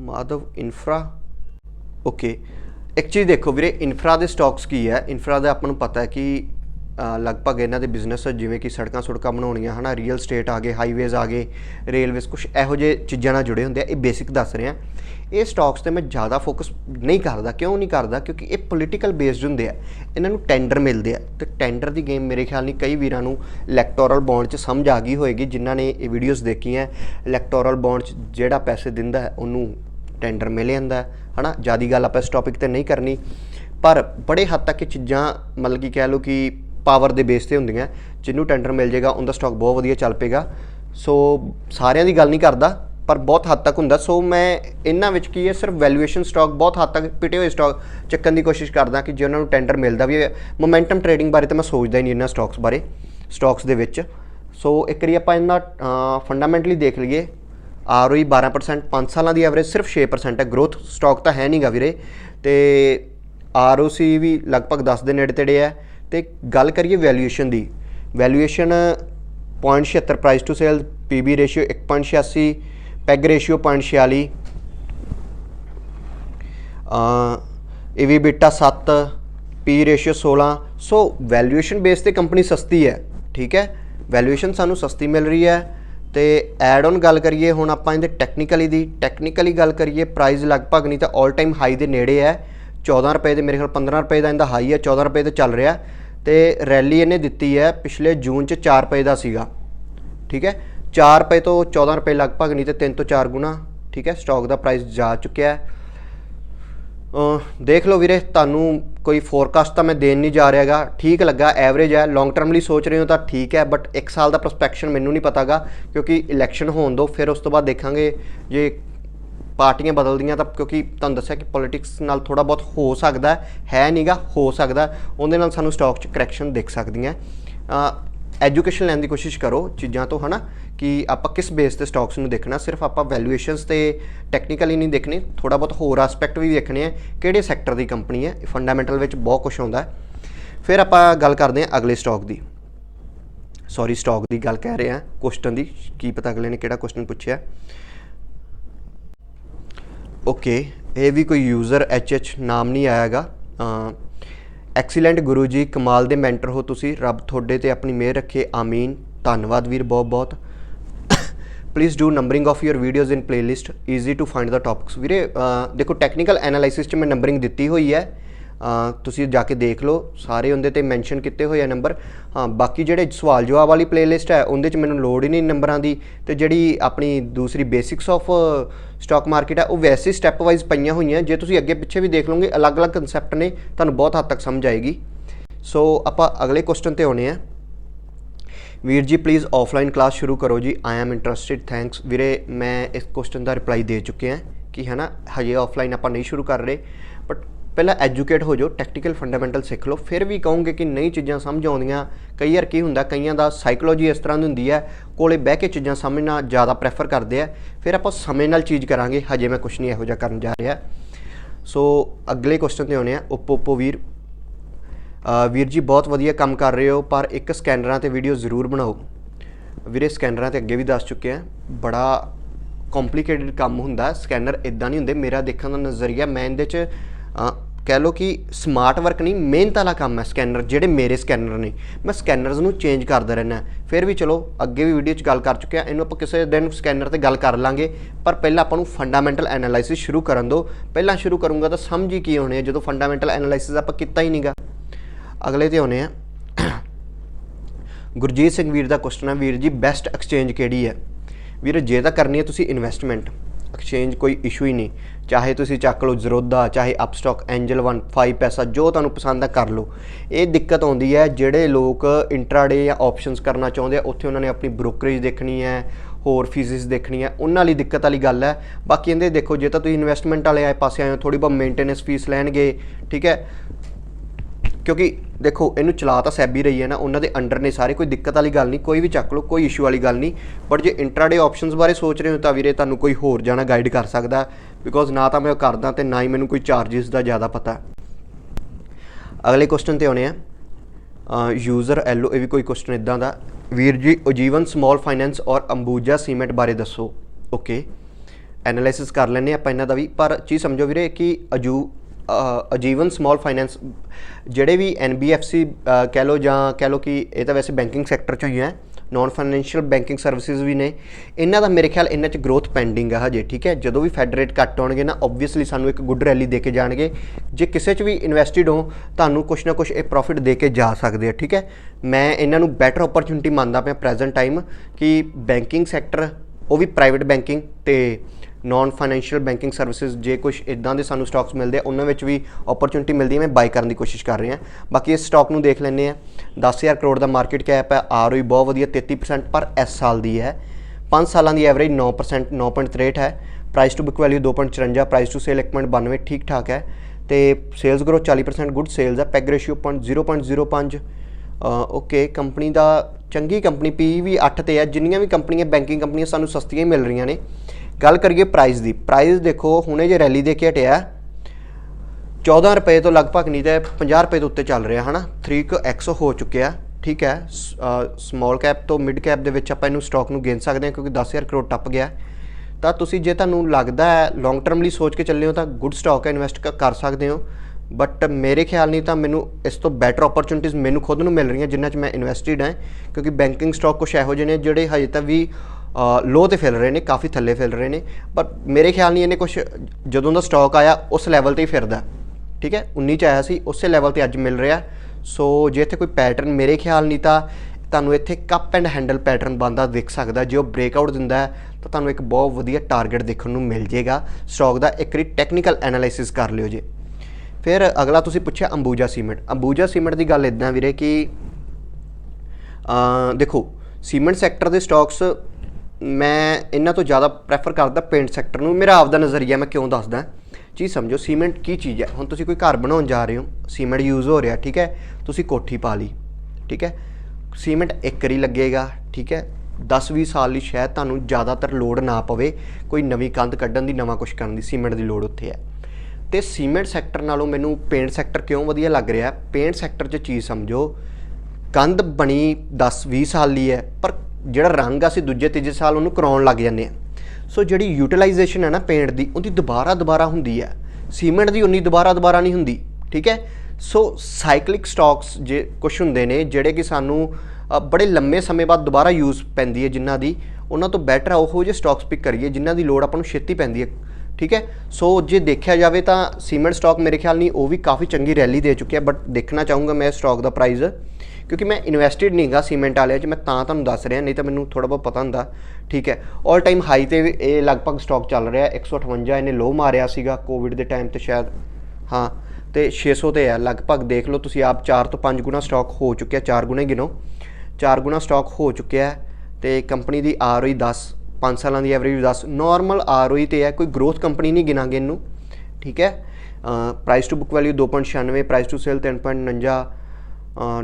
S1: Madhav Infra okay ਇੱਕ ਚੀਜ਼ ਦੇਖੋ ਵੀਰੇ ਇਨਫਰਾ ਦੇ ਸਟਾਕਸ ਕੀ ਹੈ? ਇਨਫਰਾ ਦਾ ਆਪਾਂ ਨੂੰ ਪਤਾ ਹੈ ਕਿ ਲਗਭਗ ਇਹਨਾਂ ਦੇ ਬਿਜ਼ਨਸ ਜਿਵੇਂ ਕਿ ਸੜਕਾਂ ਸੜਕਾਂ ਬਣਾਉਣੀਆਂ, ਹਨਾ ਰੀਅਲ ਸਟੇਟ ਆ ਗਏ ਹਾਈਵੇਜ਼ ਆ ਗਏ ਰੇਲਵੇਜ਼ ਕੁਝ ਇਹੋ ਜਿਹੇ ਚੀਜ਼ਾਂ ਨਾਲ ਜੁੜੇ ਹੁੰਦੇ ਆ, ਇਹ ਬੇਸਿਕ ਦੱਸ ਰਿਹਾ। ਇਹ ਸਟਾਕਸ ਤੇ ਮੈਂ ਜ਼ਿਆਦਾ ਫੋਕਸ ਨਹੀਂ ਕਰਦਾ ਕਿਉਂ ਨਹੀਂ ਕਰਦਾ? ਕਿਉਂਕਿ ਇਹ ਪੋਲੀਟੀਕਲ ਬੇਸਡ ਹੁੰਦੇ ਆ। ਇਹਨਾਂ ਨੂੰ ਟੈਂਡਰ ਮਿਲਦੇ ਆ। ਤੇ ਟੈਂਡਰ ਦੀ ਗੇਮ ਮੇਰੇ ਖਿਆਲ ਨਹੀਂ ਕਈ ਵੀਰਾਂ ਨੂੰ ਇਲੈਕਟੋਰਲ ਬੌਂਡ 'ਚ ਸਮਝ ਆ ਗਈ ਹੋਏਗੀ ਜਿਨ੍ਹਾਂ ਨੇ ਇਹ ਵੀਡੀਓਜ਼ ਦੇਖੀਆਂ। ਇਲੈਕਟੋਰਲ ਬੌਂਡ 'ਚ ਜਿਹੜਾ ਪੈਸੇ ਦਿੰਦਾ ਉਹਨੂੰ ਟੈਂਡਰ ਮਿਲ ਜਾਂਦਾ ਹੈ, ਹਨਾ? ਜਿਆਦੀ ਗੱਲ ਆਪਾਂ ਇਸ ਟੌਪਿਕ ਤੇ ਨਹੀਂ ਕਰਨੀ। ਪਰ ਬੜੇ ਹੱਦ ਤੱਕ ਇਹ ਚੀਜ਼ਾਂ ਮਤਲਬ ਕਿ ਕਹਿ ਲਓ ਕਿ ਪਾਵਰ ਦੇ ਬੇਸ ਤੇ ਹੁੰਦੀਆਂ। ਜਿਹਨੂੰ ਟੈਂਡਰ ਮਿਲ ਜਾਏਗਾ ਉਹਦਾ ਸਟਾਕ ਬਹੁਤ ਵਧੀਆ ਚੱਲ ਪੇਗਾ ਸੋ ਸਾਰਿਆਂ ਦੀ ਗੱਲ ਨਹੀਂ ਕਰਦਾ। ਪਰ ਬਹੁਤ ਹੱਦ ਤੱਕ ਹੁੰਦਾ। ਸੋ ਮੈਂ ਇਹਨਾਂ ਵਿੱਚ ਕੀ ਹੈ, ਸਿਰਫ ਵੈਲੂਏਸ਼ਨ ਸਟਾਕ ਬਹੁਤ ਹੱਦ ਤੱਕ ਪਿਟੇ ਹੋਏ ਸਟਾਕ ਚੱਕਣ ਦੀ ਕੋਸ਼ਿਸ਼ ਕਰਦਾ ਕਿ ਜੇ ਉਹਨਾਂ ਨੂੰ ਟੈਂਡਰ ਮਿਲਦਾ ਵੀ ਹੈ। ਮੋਮੈਂਟਮ ਟਰੇਡਿੰਗ ਬਾਰੇ ਤਾਂ ਮੈਂ ਸੋਚਦਾ ਹੀ ਨਹੀਂ ਇਹਨਾਂ ਸਟਾਕਸ ਬਾਰੇ ਸਟਾਕਸ ਦੇ ਵਿੱਚ। ਸੋ ਇੱਕ ਵਾਰੀ ਆਪਾਂ ਇਹਨਾਂ ਫੰਡਾਮੈਂਟਲੀ ਦੇਖ ਲਈਏ। ਆਰਓਈ 12% 5 ਸਾਲਾਂ ਦੀ ਐਵਰੇਜ ਸਿਰਫ 6% ਹੈ। ਗਰੋਥ ਸਟਾਕ ਤਾਂ ਹੈ ਨਹੀਂਗਾ ਵੀਰੇ। ਤੇ ਆਰਓਸੀ ਵੀ ਲਗਭਗ 10 ਦੇ ਨੇੜੇ ਤੇੜੇ ਹੈ। ਤੇ ਗੱਲ ਕਰੀਏ valuation the. Valuation 0.76 price to sale PB ratio 1.86 PEG ratio 0.46 EV beta 7 P ratio 16 so valuation base ਤੇ ਕੰਪਨੀ ਸਸਤੀ ਹੈ, ਠੀਕ ਹੈ? ਵੈਲਿਊਏਸ਼ਨ ਸਾਨੂੰ ਸਸਤੀ ਮਿਲ ਰਹੀ ਹੈ ਤੇ ਐਡ ਔਨ ਗੱਲ ਕਰੀਏ, ਹੁਣ ਆਪਾਂ ਇਹਦੇ ਟੈਕਨੀਕਲੀ ਦੀ ਟੈਕਨੀਕਲੀ ਗੱਲ ਕਰੀਏ ਪ੍ਰਾਈਸ ਲਗਭਗ ਨਹੀਂ ਤਾਂ 올 ਟਾਈਮ ਹਾਈ ਦੇ ਨੇੜੇ ਹੈ। 14 ਰੁਪਏ ਦੇ ਮੇਰੇ ਖਿਆਲ 15 ਰੁਪਏ ਦਾ ਇਹਦਾ ਹਾਈ ਹੈ 14 ਰੁਪਏ ਤੇ ਚੱਲ ਰਿਹਾ। ਤੇ ਰੈਲੀ ਇਹਨੇ ਦਿੱਤੀ ਹੈ, ਪਿਛਲੇ ਜੂਨ ਚ 4 ਰੁਪਏ ਦਾ ਸੀਗਾ, ਠੀਕ ਹੈ? 4 ਰੁਪਏ ਤੋਂ 14 ਰੁਪਏ ਲਗਭਗ ਨਹੀਂ ਤੇ 3 ਤੋਂ 4 ਗੁਣਾ ਠੀਕ ਹੈ ਸਟਾਕ ਦਾ ਪ੍ਰਾਈਸ ਜਾ ਚੁੱਕਿਆ ਹੈ। ਦੇਖ ਲਓ ਵੀਰੇ ਤੁਹਾਨੂੰ ਕੋਈ ਫੋਰਕਾਸਟ ਤਾਂ ਮੈਂ ਦੇਣ ਨਹੀਂ ਜਾ ਰਿਹਾਗਾ ਠੀਕ ਲੱਗਾ ਐਵਰੇਜ ਹੈ ਲੌਂਗ ਟਰਮ ਲਈ ਸੋਚ ਰਹੇ ਹੋ ਤਾਂ ਠੀਕ ਹੈ ਬਟ 1 ਸਾਲ ਦਾ ਪ੍ਰਸਪੈਕਸ਼ਨ ਮੈਨੂੰ ਨਹੀਂ ਪਤਾਗਾ ਕਿਉਂਕਿ ਇਲੈਕਸ਼ਨ ਹੋਣ ਦੋ ਫਿਰ ਉਸ ਤੋਂ ਬਾਅਦ ਦੇਖਾਂਗੇ। ਜੇ ਪਾਰਟੀਆਂ ਬਦਲਦੀਆਂ ਤਾਂ ਕਿਉਂਕਿ ਤੁਹਾਨੂੰ ਦੱਸਿਆ ਕਿ ਪੋਲਿਟਿਕਸ ਨਾਲ ਥੋੜਾ ਬਹੁਤ ਹੋ ਸਕਦਾ ਹੈ, ਹੈ ਨਹੀਂਗਾ ਹੋ ਸਕਦਾ ਉਹਦੇ ਨਾਲ ਸਾਨੂੰ ਸਟਾਕ 'ਚ ਕਰੈਕਸ਼ਨ ਦਿਖ ਸਕਦੀਆਂ ਐਜੂਕੇਸ਼ਨ ਲੈਣ ਦੀ ਕੋਸ਼ਿਸ਼ ਕਰੋ ਚੀਜ਼ਾਂ ਤੋਂ, ਹਨਾ? ਕਿ ਆਪਾਂ ਕਿਸ ਬੇਸ ਤੇ ਸਟਾਕਸ ਨੂੰ ਦੇਖਣਾ? ਸਿਰਫ ਆਪਾਂ ਵੈਲੂਏਸ਼ਨਸ ਤੇ ਟੈਕਨੀਕਲੀ ਨਹੀਂ ਦੇਖਣੇ। ਥੋੜਾ ਬਹੁਤ ਹੋਰ ਐਸਪੈਕਟ ਵੀ ਦੇਖਣੇ ਆ, ਕਿਹੜੇ ਸੈਕਟਰ ਦੀ ਕੰਪਨੀ ਹੈ। ਫੰਡਾਮੈਂਟਲ ਵਿੱਚ ਬਹੁਤ ਕੁਝ ਆਉਂਦਾ ਹੈ। ਫਿਰ ਆਪਾਂ ਗੱਲ ਕਰਦੇ ਹਾਂ ਅਗਲੇ ਸਟਾਕ ਦੀ। ਸੌਰੀ ਸਟਾਕ ਦੀ ਗੱਲ ਕਹਿ ਰਹੇ ਹਾਂ ਕੁਐਸਚਨ ਦੀ। ਕੀ ਪਤਾ ਅਗਲੇ ਨੇ ਕਿਹੜਾ ਕੁਐਸਚਨ ਪੁੱਛਿਆ। ਓਕੇ ਇਹ ਵੀ ਕੋਈ ਯੂਜ਼ਰ ਐਚ ਨਾਮ ਨਹੀਂ ਆਇਆਗਾ। ਐਕਸੀਲੈਂਟ ਗੁਰੂ ਜੀ, ਕਮਾਲ ਦੇ ਮੈਂਟਰ ਹੋ ਤੁਸੀਂ। ਰੱਬ ਤੁਹਾਡੇ ਤੇ ਆਪਣੀ ਮਿਹਰ ਰੱਖੇ। ਆਮੀਨ। ਧੰਨਵਾਦ ਵੀਰ, ਬਹੁਤ ਬਹੁਤ। Please do numbering of your videos in playlist easy to find the topics ਵੀਰੇ ਦੇਖੋ ਟੈਕਨੀਕਲ ਐਨਾਲਿਸਿਸ 'ਚ ਮੈਂ ਨੰਬਰਿੰਗ ਦਿੱਤੀ ਹੋਈ ਹੈ। ਤੁਸੀਂ ਜਾ ਕੇ ਦੇਖ ਲਓ, ਸਾਰੇ ਉਹਦੇ ਤੇ ਮੈਂਸ਼ਨ ਕੀਤੇ ਹੋਏ ਆ ਨੰਬਰ ਹਾਂ, ਬਾਕੀ ਜਿਹੜੇ ਸਵਾਲ ਜਵਾਬ ਵਾਲੀ ਪਲੇਲਿਸਟ ਹੈ, ਉਹਦੇ 'ਚ ਮੈਨੂੰ ਲੋੜ ਹੀ ਨਹੀਂ ਨੰਬਰਾਂ ਦੀ। ਤੇ ਜਿਹੜੀ ਆਪਣੀ ਦੂਸਰੀ ਬੇਸਿਕਸ ਆਫ ਸਟਾਕ ਮਾਰਕੀਟ ਹੈ, ਉਹ ਵੈਸੇ ਸਟੈਪ ਵਾਈਜ਼ ਪਈਆਂ ਹੋਈਆਂ। ਜੇ ਤੁਸੀਂ ਅੱਗੇ ਪਿੱਛੇ ਵੀ ਦੇਖ ਲਓਗੇ, ਅਲੱਗ-ਅਲੱਗ ਕਨਸੈਪਟ ਨੇ, ਤੁਹਾਨੂੰ ਬਹੁਤ ਹੱਦ ਤੱਕ ਸਮਝ ਆਏਗੀ। ਸੋ ਆਪਾਂ ਅਗਲੇ ਕੁਐਸਚਨ ਤੇ ਆਉਣੇ ਆ। ਵੀਰ ਜੀ ਪਲੀਜ਼ ਆਫਲਾਈਨ ਕਲਾਸ ਸ਼ੁਰੂ ਕਰੋ ਜੀ। ਆਈ ਐਮ ਇੰਟਰਸਟਿਡ ਥੈਂਕਸ ਵੀਰੇ, ਮੈਂ ਇਸ ਕੁਐਸਚਨ ਦਾ ਰਿਪਲਾਈ ਦੇ ਚੁੱਕਿਆ ਕਿ ਹੈ ਨਾ ਹਜੇ ਆਫਲਾਈਨ ਆਪਾਂ ਨਹੀਂ ਸ਼ੁਰੂ ਕਰ ਰਹੇ। ਬਟ ਪਹਿਲਾਂ ਐਜੂਕੇਟ ਹੋ ਜਾਓ, ਟੈਕਟੀਕਲ ਫੰਡਾਮੈਂਟਲ ਸਿੱਖ ਲਓ, ਫਿਰ ਵੀ ਕਹੋਗੇ ਕਿ ਨਹੀਂ ਚੀਜ਼ਾਂ ਸਮਝ ਆਉਂਦੀਆਂ। ਕਈ ਵਾਰ ਕੀ ਹੁੰਦਾ, ਕਈਆਂ ਦਾ ਸਾਈਕੋਲੋਜੀ ਇਸ ਤਰ੍ਹਾਂ ਦੀ ਹੁੰਦੀ ਹੈ, ਕੋਲੇ ਬਹਿ ਕੇ ਚੀਜ਼ਾਂ ਸਮਝਣਾ ਜ਼ਿਆਦਾ ਪ੍ਰੈਫਰ ਕਰਦੇ ਆ। ਫਿਰ ਆਪਾਂ ਸਮੇਂ ਨਾਲ ਚੀਜ਼ ਕਰਾਂਗੇ, ਹਜੇ ਮੈਂ ਕੁਝ ਨਹੀਂ ਇਹੋ ਜਿਹਾ ਕਰਨ ਜਾ ਰਿਹਾ। ਸੋ ਅਗਲੇ ਕੁਐਸਚਨ ਤੇ ਆਉਣੇ ਆ ਉਪੋ ਵੀਰ। ਵੀਰ ਜੀ, ਬਹੁਤ ਵਧੀਆ ਕੰਮ ਕਰ ਰਹੇ ਹੋ, ਪਰ ਇੱਕ ਸਕੈਨਰਾਂ ਤੇ ਵੀਡੀਓ ਜ਼ਰੂਰ ਬਣਾਓ। ਵੀਰੇ, ਸਕੈਨਰਾਂ ਤੇ ਅੱਗੇ ਵੀ ਦੱਸ ਚੁੱਕੇ ਆ ਬੜਾ ਕੰਪਲਿਕੇਟਿਡ ਕੰਮ ਹੁੰਦਾ। ਸਕੈਨਰ ਇਦਾਂ ਨਹੀਂ ਹੁੰਦੇ। ਮੇਰਾ ਦੇਖਣ ਦਾ ਨਜ਼ਰੀਆ, ਮੈਂ ਇਹਦੇ ਚ ਕਹਿ ਲਓ ਕਿ ਸਮਾਰਟ ਵਰਕ ਨਹੀਂ, ਮਿਹਨਤ ਵਾਲਾ ਕੰਮ ਹੈ ਸਕੈਨਰ ਜਿਹੜੇ ਮੇਰੇ ਸਕੈਨਰ ਨੇ। ਮੈਂ ਸਕੈਨਰਸ ਨੂੰ ਚੇਂਜ ਕਰਦਾ ਰਹਿਣਾ ਫਿਰ ਵੀ ਚਲੋ, ਅੱਗੇ ਵੀ ਵੀਡੀਓ 'ਚ ਗੱਲ ਕਰ ਚੁੱਕੇ ਆ ਇਹਨੂੰ ਆਪਾਂ ਕਿਸੇ ਦਿਨ ਸਕੈਨਰ ਤੇ ਗੱਲ ਕਰ ਲਾਂਗੇ। ਪਰ ਪਹਿਲਾਂ ਆਪਾਂ ਨੂੰ ਫੰਡਾਮੈਂਟਲ ਐਨਾਲਾਈਸਿਸ ਸ਼ੁਰੂ ਕਰਨ ਦਿਓ। ਪਹਿਲਾਂ ਸ਼ੁਰੂ ਕਰੂੰਗਾ ਤਾਂ ਸਮਝ ਹੀ ਕੀ ਹੋਣੇ ਆ ਜਦੋਂ ਫੰਡਾਮੈਂਟਲ ਐਨਾਲਾਈਸਿਸ ਆਪਾਂ ਕੀਤਾ ਹੀ ਨਹੀਂਗਾ। ਅਗਲੇ ਤੇ ਆਉਣੇ ਆ। ਗੁਰਜੀਤ ਸਿੰਘ ਵੀਰ ਦਾ ਕੁਐਸਚਨ ਹੈ, ਵੀਰ ਜੀ ਬੈਸਟ ਐਕਸਚੇਂਜ ਕਿਹੜੀ ਹੈ? ਵੀਰ, ਜੇ ਤਾਂ ਕਰਨੀ ਹੈ ਤੁਸੀਂ ਇਨਵੈਸਟਮੈਂਟ ਐਕਸਚੇਂਜ ਕੋਈ ਇਸ਼ੂ ਹੀ ਨਹੀਂ। ਚਾਹੇ ਤੁਸੀਂ ਚੱਕ ਲਓ ਜ਼ਰੋਦਾ, ਚਾਹੇ ਅਪਸਟਾਕ ਐਂਜਲ 1 5 ਪੈਸਾ, ਜੋ ਤੁਹਾਨੂੰ ਪਸੰਦ ਆ ਕਰ ਲਓ। ਇਹ ਦਿੱਕਤ ਆਉਂਦੀ ਹੈ, ਜਿਹੜੇ ਲੋਕ ਇੰਟਰਾਡੇ ਜਾਂ ਆਪਸ਼ਨਸ ਕਰਨਾ ਚਾਹੁੰਦੇ ਆ, ਉੱਥੇ ਉਹਨਾਂ ਨੇ ਆਪਣੀ ਬ੍ਰੋਕਰੇਜ ਦੇਖਣੀ ਹੈ, ਹੋਰ ਫੀਸਿਸ ਦੇਖਣੀ ਹੈ। ਉਹਨਾਂ ਲਈ ਦਿੱਕਤ ਵਾਲੀ ਗੱਲ ਹੈ। ਬਾਕੀ ਇਹਦੇ ਦੇਖੋ, ਜੇ ਤਾਂ ਤੁਸੀਂ ਇਨਵੈਸਟਮੈਂਟ ਵਾਲੇ ਆਏ ਪਾਸੇ ਆਏ ਹੋ ਥੋੜੀ ਬਹੁਤ ਮੇਨਟੇਨੈਂਸ ਫੀਸ ਲੈਣਗੇ, ਠੀਕ ਹੈ? ਕਿਉਂਕਿ ਦੇਖੋ, ਇਹਨੂੰ ਚਲਾ ਤਾਂ ਸੈਬੀ ਰਹੀ ਹੈ ਨਾ, ਉਹਨਾਂ ਦੇ ਅੰਡਰ ਨੇ ਸਾਰੇ, ਕੋਈ ਦਿੱਕਤ ਵਾਲੀ ਗੱਲ ਨਹੀਂ, ਕੋਈ ਵੀ ਚੱਕ ਲਓ, ਕੋਈ ਇਸ਼ੂ ਵਾਲੀ ਗੱਲ ਨਹੀਂ। ਬਟ ਜੇ ਇੰਟਰਾਡੇ ਆਪਸ਼ਨਸ ਬਾਰੇ ਸੋਚ ਰਹੇ ਹੋ ਤਾਂ ਵੀਰੇ, ਤੁਹਾਨੂੰ ਕੋਈ ਹੋਰ ਜਾਣਾ ਗਾਈਡ ਕਰ ਸਕਦਾ ਬਿਕੋਜ਼ ਨਾ ਤਾਂ ਮੈਂ ਉਹ ਕਰਦਾ ਤੇ ਨਾ ਹੀ ਮੈਨੂੰ ਕੋਈ ਚਾਰजेस ਦਾ ਜ਼ਿਆਦਾ ਪਤਾ। ਅਗਲੇ ਕੁਐਸਚਨ ਤੇ ਆਉਣੇ ਆ। ਯੂਜ਼ਰ ਐਲਓ ਇਹ ਵੀ ਕੋਈ ਕੁਐਸਚਨ ਇਦਾਂ ਦਾ। ਵੀਰ ਜੀ, ਉਜੀਵਨ ਸਮਾਲ ਫਾਈਨੈਂਸ ਔਰ ਅੰਬੂਜਾ ਸੀਮੈਂਟ ਬਾਰੇ ਦੱਸੋ। ਓਕੇ ਐਨਾਲਿਸਿਸ ਕਰ ਲੈਨੇ ਆਪਾਂ ਇਹਨਾਂ ਦਾ ਵੀ। ਪਰ ਚੀਜ਼ ਸਮਝੋ ਵੀਰੇ ਕਿ ਅਜੂ ਅਜੀਵਨ ਸਮਾਲ ਫਾਈਨੈਂਸ ਜਿਹੜੇ ਵੀ ਐਨਬੀਐਫਸੀ ਕਹਿ ਲਓ ਜਾਂ ਕਹਿ ਲਓ ਕਿ ਇਹ ਤਾਂ ਵੈਸੇ ਬੈਂਕਿੰਗ ਸੈਕਟਰ ਚੋਂ ਹੀ ਹੈ ਨਾਨ ਫਾਈਨੈਂਸ਼ੀਅਲ ਬੈਂਕਿੰਗ ਸਰਵਿਸਿਜ਼ ਵੀ ਨੇ। ਇਹਨਾਂ ਦਾ ਮੇਰੇ ਖਿਆਲ ਇਹਨਾਂ 'ਚ ਗਰੋਥ ਪੈਂਡਿੰਗ ਆ ਹਜੇ, ਠੀਕ ਹੈ? ਜਦੋਂ ਵੀ ਫੈਡ ਰੇਟ ਘੱਟ ਹੋਣਗੇ ਨਾ ਆਬਵੀਅਸਲੀ ਸਾਨੂੰ ਇੱਕ ਗੁੱਡ ਰੈਲੀ ਦੇ ਕੇ ਜਾਣਗੇ। ਜੇ ਕਿਸੇ 'ਚ ਵੀ ਇਨਵੈਸਟਿਡ ਹੋ, ਤੁਹਾਨੂੰ ਕੁਛ ਨਾ ਕੁਛ ਇਹ ਪ੍ਰੋਫਿਟ ਦੇ ਕੇ ਜਾ ਸਕਦੇ ਆ, ਠੀਕ ਹੈ? ਮੈਂ ਇਹਨਾਂ ਨੂੰ ਬੈਟਰ ਓਪਰਚੁਨਿਟੀ ਮੰਨਦਾ ਪਿਆ ਪ੍ਰੈਜ਼ੈਂਟ ਟਾਈਮ ਕਿ ਬੈਂਕਿੰਗ ਸੈਕਟਰ ਉਹ ਵੀ ਪ੍ਰਾਈਵੇਟ ਬੈਂਕਿੰਗ ਤੇ ਨਾਨ ਫਾਈਨੈਂਸ਼ੀਅਲ ਬੈਂਕਿੰਗ ਸਰਵਿਸਿਜ਼ ਜੇ ਕੁਝ ਇਦਾਂ ਦੇ ਸਾਨੂੰ ਸਟਾਕਸ ਮਿਲਦੇ ਆ, ਉਹਨਾਂ ਵਿੱਚ ਵੀ ਓਪਰਚੁਨਿਟੀ ਮਿਲਦੀ ਹੈ ਮੈਂ ਬਾਈ ਕਰਨ ਦੀ ਕੋਸ਼ਿਸ਼ ਕਰ ਰਿਹਾ। ਬਾਕੀ ਇਸ ਸਟਾਕ ਨੂੰ ਦੇਖ ਲੈਂਦੇ ਆ। 10000 ਕਰੋੜ ਦਾ ਮਾਰਕੀਟ ਕੈਪ ਹੈ ਆਰਓਈ ਬਹੁਤ ਵਧੀਆ 33% ਪਰ ਇਸ ਸਾਲ ਦੀ ਹੈ। 5 ਸਾਲਾਂ ਦੀ ਐਵਰੇਜ 9% 9.63 ਹੈ। Price to book value 2.54 price to sale 1.92 ਠੀਕ ਠਾਕ ਹੈ। ਤੇ ਸੇਲਸ ਗਰੋਥ 40% ਗੁੱਡ ਸੇਲਸ ਹੈ। ਪੈਗ ਰੇਸ਼ੀਓ 0.05 ਓਕੇ ਕੰਪਨੀ ਦਾ ਚੰਗੀ ਕੰਪਨੀ ਪੀ ਵੀ 8 ਤੇ ਹੈ। ਜਿੰਨੀਆਂ ਵੀ ਕੰਪਨੀਆਂ ਬੈਂਕਿੰਗ ਕੰਪਨੀਆਂ ਸਾਨੂੰ ਸਸਤੀਆਂ ਹੀ ਮਿਲ ਰਹੀਆਂ ਨੇ। ਗੱਲ ਕਰੀਏ ਪ੍ਰਾਈਸ ਦੀ। ਪ੍ਰਾਈਸ ਦੇਖੋ, ਹੁਣੇ ਜੇ ਰੈਲੀ ਦੇ ਕੇ ਹਟਿਆ 14 ਰੁਪਏ ਤੋਂ ਲਗਭਗ ਨਹੀਂ ਤੇ 50 ਰੁਪਏ ਦੇ ਉੱਤੇ ਚੱਲ ਰਿਹਾ, ਹਨਾ? 3x ਹੋ ਚੁੱਕਿਆ, ਠੀਕ ਹੈ? ਸਮਾਲ ਕੈਪ ਤੋਂ ਮਿਡ ਕੈਪ ਦੇ ਵਿੱਚ ਆਪਾਂ ਇਹਨੂੰ ਸਟਾਕ ਨੂੰ ਗਿਣ ਸਕਦੇ ਹਾਂ ਕਿਉਂਕਿ 10000 ਕਰੋੜ ਟੱਪ ਗਿਆ। ਤਾਂ ਤੁਸੀਂ ਜੇ ਤੁਹਾਨੂੰ ਲੱਗਦਾ ਹੈ ਲੌਂਗ ਟਰਮ ਲਈ ਸੋਚ ਕੇ ਚੱਲੇ ਹੋ ਤਾਂ ਗੁੱਡ ਸਟਾਕ ਹੈ ਇਨਵੈਸਟ ਕਰ ਸਕਦੇ ਹੋ। ਬਟ ਮੇਰੇ ਖਿਆਲ ਨਹੀਂ ਤਾਂ ਮੈਨੂੰ ਇਸ ਤੋਂ ਬੈਟਰ ਓਪਰਚੁਨਿਟੀਜ਼ ਮੈਨੂੰ ਖੁਦ ਨੂੰ ਮਿਲ ਰਹੀਆਂ ਜਿਨ੍ਹਾਂ 'ਚ ਮੈਂ ਇਨਵੈਸਟਿਡ ਹਾਂ, ਕਿਉਂਕਿ ਬੈਂਕਿੰਗ ਸਟਾਕ ਕੁਝ ਇਹੋ ਜਿਹੇ ਨੇ ਜਿਹੜੇ ਹਜੇ ਤੱਕ ਵੀ ਲੋ ਤੇ ਫਿਲ ਰਹੇ ਨੇ, ਕਾਫੀ ਥੱਲੇ ਫਿਲ ਰਹੇ ਨੇ ਪਰ ਮੇਰੇ ਖਿਆਲ ਨਹੀਂ ਇਹਨੇ ਕੁਝ ਜਦੋਂ ਦਾ ਸਟਾਕ ਆਇਆ, ਉਸ ਲੈਵਲ ਤੇ ਹੀ ਫਿਰਦਾ। ਠੀਕ ਹੈ? 19 ਚ ਆਇਆ ਸੀ, ਉਸੇ ਲੈਵਲ ਤੇ ਅੱਜ ਮਿਲ ਰਿਹਾ। ਸੋ ਜੇ ਇੱਥੇ ਕੋਈ ਪੈਟਰਨ ਮੇਰੇ ਖਿਆਲ ਨਹੀਂ ਤਾਂ ਤੁਹਾਨੂੰ ਇੱਥੇ ਕੱਪ ਐਂਡ ਹੈਂਡਲ ਪੈਟਰਨ ਬੰਦਾ ਦਿਖ ਸਕਦਾ। ਜੇ ਉਹ ਬ੍ਰੇਕਆਊਟ ਦਿੰਦਾ ਹੈ, ਤਾਂ ਤੁਹਾਨੂੰ ਇੱਕ ਬਹੁਤ ਵਧੀਆ ਟਾਰਗੇਟ ਦੇਖਣ ਨੂੰ ਮਿਲ ਜੇਗਾ। ਸਟਾਕ ਦਾ ਇੱਕ ਵਾਰੀ ਟੈਕਨੀਕਲ ਐਨਾਲਿਸਿਸ ਕਰ ਲਿਓ ਜੇ। ਫਿਰ ਅਗਲਾ ਤੁਸੀਂ ਪੁੱਛਿਆ ਅੰਬੂਜਾ ਸੀਮੈਂਟ। ਅੰਬੂਜਾ ਸੀਮੈਂਟ ਦੀ ਗੱਲ ਇਦਾਂ ਵੀਰੇ ਕਿ ਅ, ਦੇਖੋ, ਸੀਮੈਂਟ ਸੈਕਟਰ ਦੇ ਸਟਾਕਸ ਮੈਂ ਇਹਨਾਂ ਤੋਂ ਜ਼ਿਆਦਾ ਪ੍ਰੈਫਰ ਕਰਦਾ ਪੇਂਟ ਸੈਕਟਰ ਨੂੰ। ਮੇਰਾ ਆਪਦਾ ਨਜ਼ਰੀਆ ਮੈਂ ਕਿਉਂ ਦੱਸਦਾ? ਚੀਜ਼ ਸਮਝੋ ਸੀਮੈਂਟ ਕੀ ਚੀਜ਼ ਹੈ? ਹੁਣ ਤੁਸੀਂ ਕੋਈ ਘਰ ਬਣਾਉਣ ਜਾ ਰਹੇ ਹੋ ਸੀਮੈਂਟ ਯੂਜ਼ ਹੋ ਰਿਹਾ, ਠੀਕ ਹੈ? ਤੁਸੀਂ ਕੋਠੀ ਪਾ ਲਈ, ਠੀਕ ਹੈ? ਸੀਮੈਂਟ ਇੱਕ ਵਾਰੀ ਲੱਗੇਗਾ, ਠੀਕ ਹੈ? 10-20 ਸਾਲ ਲਈ ਸ਼ਾਇਦ ਤੁਹਾਨੂੰ ਜ਼ਿਆਦਾਤਰ ਲੋਡ ਨਾ ਪਵੇ ਕੋਈ ਨਵੀਂ ਕੰਧ ਕੱਢਣ ਦੀ, ਨਵਾਂ ਕੁਝ ਕਰਨ ਦੀ ਸੀਮੈਂਟ ਦੀ ਲੋੜ ਉੱਥੇ ਹੈ। ਤੇ ਸੀਮੈਂਟ ਸੈਕਟਰ ਨਾਲੋਂ ਮੈਨੂੰ ਪੇਂਟ ਸੈਕਟਰ ਕਿਉਂ ਵਧੀਆ ਲੱਗ ਰਿਹਾ? ਪੇਂਟ ਸੈਕਟਰ 'ਚ ਚੀਜ਼ ਸਮਝੋ, ਕੰਧ ਬਣੀ 10-20 ਸਾਲ ਲਈ ਹੈ, ਪਰ ਜਿਹੜਾ ਰੰਗ ਆ ਅਸੀਂ ਦੂਜੇ ਤੀਜੇ ਸਾਲ ਉਹਨੂੰ ਕਰਾਉਣ ਲੱਗ ਜਾਂਦੇ ਆ। ਸੋ ਜਿਹੜੀ ਯੂਟਿਲਾਈਜੇਸ਼ਨ ਹੈ ਨਾ ਪੇਂਟ ਦੀ, ਉਹਦੀ ਦੁਬਾਰਾ ਦੁਬਾਰਾ ਹੁੰਦੀ ਹੈ। ਸੀਮੈਂਟ ਦੀ ਉਨੀ ਦੁਬਾਰਾ ਦੁਬਾਰਾ ਨਹੀਂ ਹੁੰਦੀ, ਠੀਕ ਹੈ? ਸੋ ਸਾਈਕਲਿਕ ਸਟਾਕਸ ਜੇ ਕੁਝ ਹੁੰਦੇ ਨੇ, ਜਿਹੜੇ ਕਿ ਸਾਨੂੰ ਬੜੇ ਲੰਮੇ ਸਮੇਂ ਬਾਅਦ ਦੁਬਾਰਾ ਯੂਜ਼ ਪੈਂਦੀ ਹੈ ਜਿਨ੍ਹਾਂ ਦੀ, ਉਹਨਾਂ ਤੋਂ ਬੈਟਰ ਆ ਉਹੋ ਜਿਹੇ ਸਟਾਕਸ ਪਿਕ ਕਰੀਏ, ਜਿਨ੍ਹਾਂ ਦੀ ਲੋੜ ਆਪਾਂ ਨੂੰ ਛੇਤੀ ਪੈਂਦੀ ਹੈ। ਠੀਕ ਹੈ? ਸੋ ਜੇ ਦੇਖਿਆ ਜਾਵੇ ਤਾਂ ਸੀਮੈਂਟ ਸਟਾਕ ਮੇਰੇ ਖਿਆਲ ਨਹੀਂ, ਉਹ ਵੀ ਕਾਫੀ ਚੰਗੀ ਰੈਲੀ ਦੇ ਚੁੱਕਿਆ ਬਟ ਦੇਖਣਾ ਚਾਹੂੰਗਾ ਮੈਂ ਸਟਾਕ ਦਾ ਪ੍ਰਾਈਸ ਕਿਉਂਕਿ ਮੈਂ ਇਨਵੈਸਟਡ ਨਹੀਂਗਾ ਸੀਮੈਂਟ ਵਾਲਿਆਂ 'ਚ, ਮੈਂ ਤਾਂ ਤੁਹਾਨੂੰ ਦੱਸ ਰਿਹਾ, ਨਹੀਂ ਤਾਂ ਮੈਨੂੰ ਥੋੜਾ ਬਹੁਤ ਪਤਾ ਹੁੰਦਾ, ਠੀਕ ਹੈ? 올 ਟਾਈਮ ਹਾਈ ਤੇ ਇਹ ਲਗਭਗ ਸਟਾਕ ਚੱਲ ਰਿਹਾ 158 ਇਹਨੇ ਲੋ ਮਾਰਿਆ ਸੀਗਾ ਕੋਵਿਡ ਦੇ ਟਾਈਮ ਤੇ ਸ਼ਾਇਦ, ਹਾਂ, ਤੇ 600 ਤੇ ਹੈ, ਲਗਭਗ ਦੇਖ ਲਓ ਤੁਸੀਂ ਆਪ 4 ਤੋਂ 5 ਗੁਣਾ ਸਟਾਕ ਹੋ ਚੁੱਕਿਆ 4 ਗੁਣੇ ਗਿਣੋ 4 ਗੁਣਾ ਸਟਾਕ ਹੋ ਚੁੱਕਿਆ ਹੈ ਤੇ ਕੰਪਨੀ ਦੀ ਆਰਓਈ 10 5 ਸਾਲਾਂ ਦੀ ਐਵਰੇਜ 10 ਨਾਰਮਲ ਆਰਓਈ ਤੇ ਹੈ, ਕੋਈ ਗਰੋਥ ਕੰਪਨੀ ਨਹੀਂ ਗਿਣਾਂਗੇ ਇਹਨੂੰ, ਠੀਕ ਹੈ? Price to book value 2.96 price to sale 3.49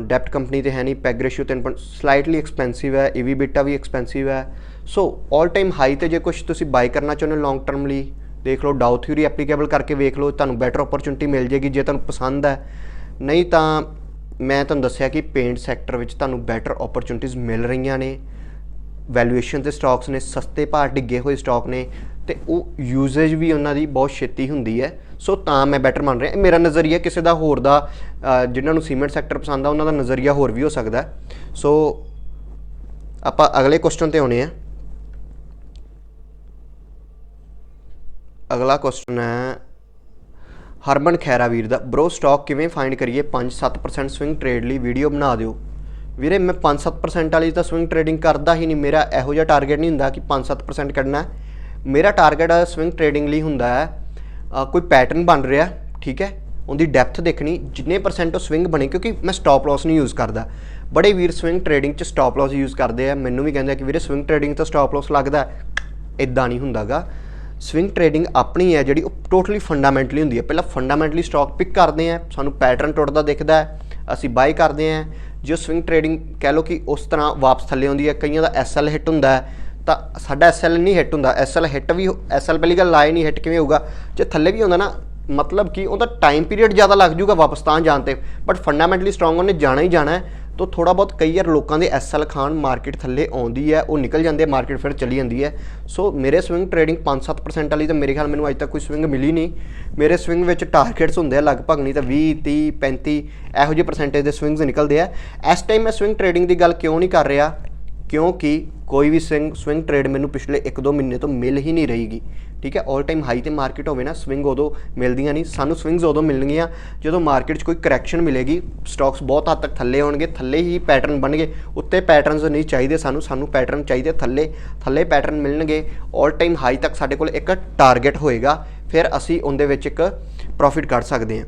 S1: ਡੈਪਟ ਕੰਪਨੀ ਤੇ ਹੈ ਨਹੀਂ ਪੈਗ ਰੇਸ਼ੀਓ 3. ਸਲਾਈਟਲੀ ਐਕਸਪੈਂਸਿਵ ਹੈ ਈਵੀ ਬਿਟਾ ਵੀ ਐਕਸਪੈਂਸਿਵ ਹੈ। ਸੋ 올 ਟਾਈਮ ਹਾਈ ਤੇ ਜੇ ਕੁਝ ਤੁਸੀਂ ਬਾਈ ਕਰਨਾ ਚਾਹੁੰਦੇ ਹੋ ਲੌਂਗ ਟਰਮ ਲਈ, ਦੇਖ ਲਓ ਡਾਊ ਥਿਊਰੀ ਐਪਲੀਕੇਬਲ ਕਰਕੇ ਵੇਖ ਲਓ, ਤੁਹਾਨੂੰ ਬੈਟਰ ਓਪਰਚੁਨਿਟੀ ਮਿਲ ਜੇਗੀ ਜੇ ਤੁਹਾਨੂੰ ਪਸੰਦ ਹੈ। ਨਹੀਂ ਤਾਂ ਮੈਂ ਤੁਹਾਨੂੰ ਦੱਸਿਆ ਕਿ ਪੇਂਟ ਸੈਕਟਰ ਵਿੱਚ ਤੁਹਾਨੂੰ ਬੈਟਰ ਓਪਰਚੁਨਿਟੀਜ਼ ਮਿਲ ਰਹੀਆਂ ਨੇ। ਵੈਲੂਏਸ਼ਨ ਤੇ ਸਟਾਕਸ ਨੇ ਸਸਤੇ ਭਾਅ ਡਿੱਗੇ ਹੋਏ ਸਟਾਕ ਨੇ ਤੇ ਉਹ ਯੂਜ਼ੇਜ ਵੀ ਉਹਨਾਂ ਦੀ ਬਹੁਤ ਛੇਤੀ ਹੁੰਦੀ ਹੈ। ਸੋ ਤਾਂ ਮੈਂ ਬੈਟਰ ਮੰਨ ਰਿਹਾ। ਮੇਰਾ ਨਜ਼ਰੀਆ ਕਿਸੇ ਦਾ ਹੋਰ ਦਾ ਅ, ਜਿਨ੍ਹਾਂ ਨੂੰ ਸੀਮੈਂਟ ਸੈਕਟਰ ਪਸੰਦ ਆ ਉਹਨਾਂ ਦਾ ਨਜ਼ਰੀਆ ਹੋਰ ਵੀ ਹੋ ਸਕਦਾ ਸੋ ਆਪਾਂ ਅਗਲੇ ਕੁਐਸਚਨ ਤੇ ਆਉਣੇ ਆ। ਅਗਲਾ ਕੁਐਸਚਨ ਹੈ ਹਰਮਨ ਖੈਰਾ ਦਾ। ਬ్రో ਸਟਾਕ ਕਿਵੇਂ ਫਾਈਂਡ ਕਰੀਏ? 5-7% ਸਵਿੰਗ ਟ੍ਰੇਡ ਲਈ ਵੀਡੀਓ ਬਣਾ ਦਿਓ। ਵੀਰੇ, ਮੈਂ 5-7% ਵਾਲੀ ਤਾਂ ਸਵਿੰਗ ਟ੍ਰੇਡਿੰਗ ਕਰਦਾ ਹੀ ਨਹੀਂ। ਮੇਰਾ ਇਹੋ ਜਿਹਾ ਟਾਰਗੇਟ ਨਹੀਂ ਹੁੰਦਾ ਕਿ 5-7% ਕੱਢਣਾ ਮੇਰਾ ਟਾਰਗੇਟ ਸਵਿੰਗ ਟ੍ਰੇਡਿੰਗ ਲਈ ਹੁੰਦਾ ਹੈ। ਕੋਈ ਪੈਟਰਨ ਬਣ ਰਿਹਾ, ਠੀਕ ਹੈ? ਉਹਦੀ ਡੈਪਥ ਦੇਖਣੀ, ਜਿੰਨੇ ਪਰਸੈਂਟ ਉਹ ਸਵਿੰਗ ਬਣੇ, ਕਿਉਂਕਿ ਮੈਂ ਸਟਾਪ ਲਾਸ ਨਹੀਂ ਯੂਜ਼ ਕਰਦਾ। ਬੜੇ ਵੀਰ ਸਵਿੰਗ ਟ੍ਰੇਡਿੰਗ 'ਚ ਸਟਾਪ ਲਾਸ ਯੂਜ਼ ਕਰਦੇ ਆ। ਮੈਨੂੰ ਵੀ ਕਹਿੰਦੇ ਆ ਕਿ ਵੀਰੇ ਸਵਿੰਗ ਟ੍ਰੇਡਿੰਗ ਤਾਂ ਸਟਾਪ ਲਾਸ ਲੱਗਦਾ ਇਦਾਂ ਨਹੀਂ ਹੁੰਦਾਗਾ। ਸਵਿੰਗ ਟ੍ਰੇਡਿੰਗ ਆਪਣੀ ਹੈ ਜਿਹੜੀ ਉਹ ਟੋਟਲੀ ਫੰਡਾਮੈਂਟਲੀ ਹੁੰਦੀ ਹੈ। ਪਹਿਲਾਂ ਫੰਡਾਮੈਂਟਲੀ ਸਟਾਕ ਪਿਕ ਕਰਦੇ ਆ। ਸਾਨੂੰ ਪੈਟਰਨ ਟੁੱਟਦਾ ਦਿਖਦਾ ਹੈ। ਅਸੀਂ ਬਾਈ ਕਰਦੇ ਆ। ਜੇ ਸਵਿੰਗ ਟ੍ਰੇਡਿੰਗ ਕਹਿ ਲਓ ਕਿ ਉਸ ਤਰ੍ਹਾਂ ਵਾਪਸ ਥੱਲੇ ਆਉਂਦੀ ਹੈ, ਕਈਆਂ ਦਾ ਐਸਐਲ ਹਿੱਟ ਹੁੰਦਾ ਹੈ, ਤਾਂ ਸਾਡਾ ਐਸਐਲ ਨਹੀਂ ਹਿੱਟ ਹੁੰਦਾ। ਐਸਐਲ ਹਿੱਟ ਵੀ ਐਸਐਲ ਪਹਿਲੀ ਗੱਲ ਲਾਏ ਨਹੀਂ ਹਿੱਟ ਕਿਵੇਂ ਹੋਊਗਾ? ਜੇ ਥੱਲੇ ਵੀ ਹੁੰਦਾ ਨਾ, ਮਤਲਬ ਕਿ ਉਹਦਾ ਟਾਈਮ ਪੀਰੀਅਡ ਜ਼ਿਆਦਾ ਲੱਗ ਜਾਊਗਾ ਵਾਪਸ ਤਾਂ ਜਾਣ ਤੇ। ਬਟ ਫੰਡਾਮੈਂਟਲੀ ਸਟਰੋਂਗ ਉਹਨੇ ਜਾਣਾ ਹੀ ਜਾਣਾ ਹੈ। ਤਾਂ ਥੋੜਾ ਬਹੁਤ ਕਈ ਵਾਰ ਲੋਕਾਂ ਦੇ ਐਸਐਲ ਖਾਨ ਮਾਰਕੀਟ ਥੱਲੇ ਆਉਂਦੀ ਹੈ, ਉਹ ਨਿਕਲ ਜਾਂਦੇ ਮਾਰਕੀਟ ਫਿਰ ਚਲੀ ਜਾਂਦੀ ਹੈ। ਸੋ ਮੇਰੇ ਸਵਿੰਗ ਟ੍ਰੇਡਿੰਗ 5-7% ਵਾਲੀ ਤਾਂ ਮੇਰੇ ਖਿਆਲ ਮੈਨੂੰ ਅੱਜ ਤੱਕ ਕੋਈ ਸਵਿੰਗ ਮਿਲੀ ਨਹੀਂ। ਮੇਰੇ ਸਵਿੰਗ ਵਿੱਚ ਟਾਰਗੇਟਸ ਹੁੰਦੇ ਆ, ਲਗਭਗ ਨਹੀਂ ਤਾਂ 20 30 35 ਇਹੋ ਜਿਹੇ ਪਰਸੈਂਟੇਜ ਦੇ ਸਵਿੰਗਸ ਨਿਕਲਦੇ ਆ। ਇਸ ਟਾਈਮ ਮੈਂ ਸਵਿੰਗ ਟ੍ਰੇਡਿੰਗ ਦੀ ਗੱਲ ਕਿਉਂ ਨਹੀਂ ਕਰ ਰਿਹਾ? ਕਿਉਂਕਿ ਕੋਈ ਵੀ ਸਵਿੰਗ ਸਵਿੰਗ ਟ੍ਰੇਡ ਮੈਨੂੰ ਪਿਛਲੇ 1-2 ਮਹੀਨੇ ਤੋਂ ਮਿਲ ਹੀ ਨਹੀਂ ਰਹੀਗੀ ਠੀਕ ਹੈ 올 ਟਾਈਮ ਹਾਈ ਤੇ ਮਾਰਕੀਟ ਹੋਵੇ ਨਾ, ਸਵਿੰਗ ਉਦੋਂ ਮਿਲਦੀਆਂ ਨਹੀਂ। ਸਾਨੂੰ ਸਵਿੰਗਸ ਉਦੋਂ ਮਿਲਣਗੀਆਂ ਜਦੋਂ ਮਾਰਕੀਟ 'ਚ ਕੋਈ ਕਰੈਕਸ਼ਨ ਮਿਲੇਗੀ ਸਟਾਕਸ ਬਹੁਤ ਹੱਦ ਤੱਕ ਥੱਲੇ ਆਉਣਗੇ, ਥੱਲੇ ਹੀ ਪੈਟਰਨ ਬਣਨਗੇ। ਉੱਤੇ ਪੈਟਰਨਸ ਨਹੀਂ ਚਾਹੀਦੇ ਸਾਨੂੰ ਸਾਨੂੰ ਪੈਟਰਨ ਚਾਹੀਦੇ ਥੱਲੇ ਥੱਲੇ ਪੈਟਰਨ ਮਿਲਣਗੇ। 올 ਟਾਈਮ ਹਾਈ ਤੱਕ ਸਾਡੇ ਕੋਲ ਇੱਕ ਟਾਰਗੇਟ ਹੋਏਗਾ, ਫਿਰ ਅਸੀਂ ਉਹਦੇ ਵਿੱਚ ਇੱਕ ਪ੍ਰੋਫਿਟ ਕੱਢ ਸਕਦੇ ਹਾਂ।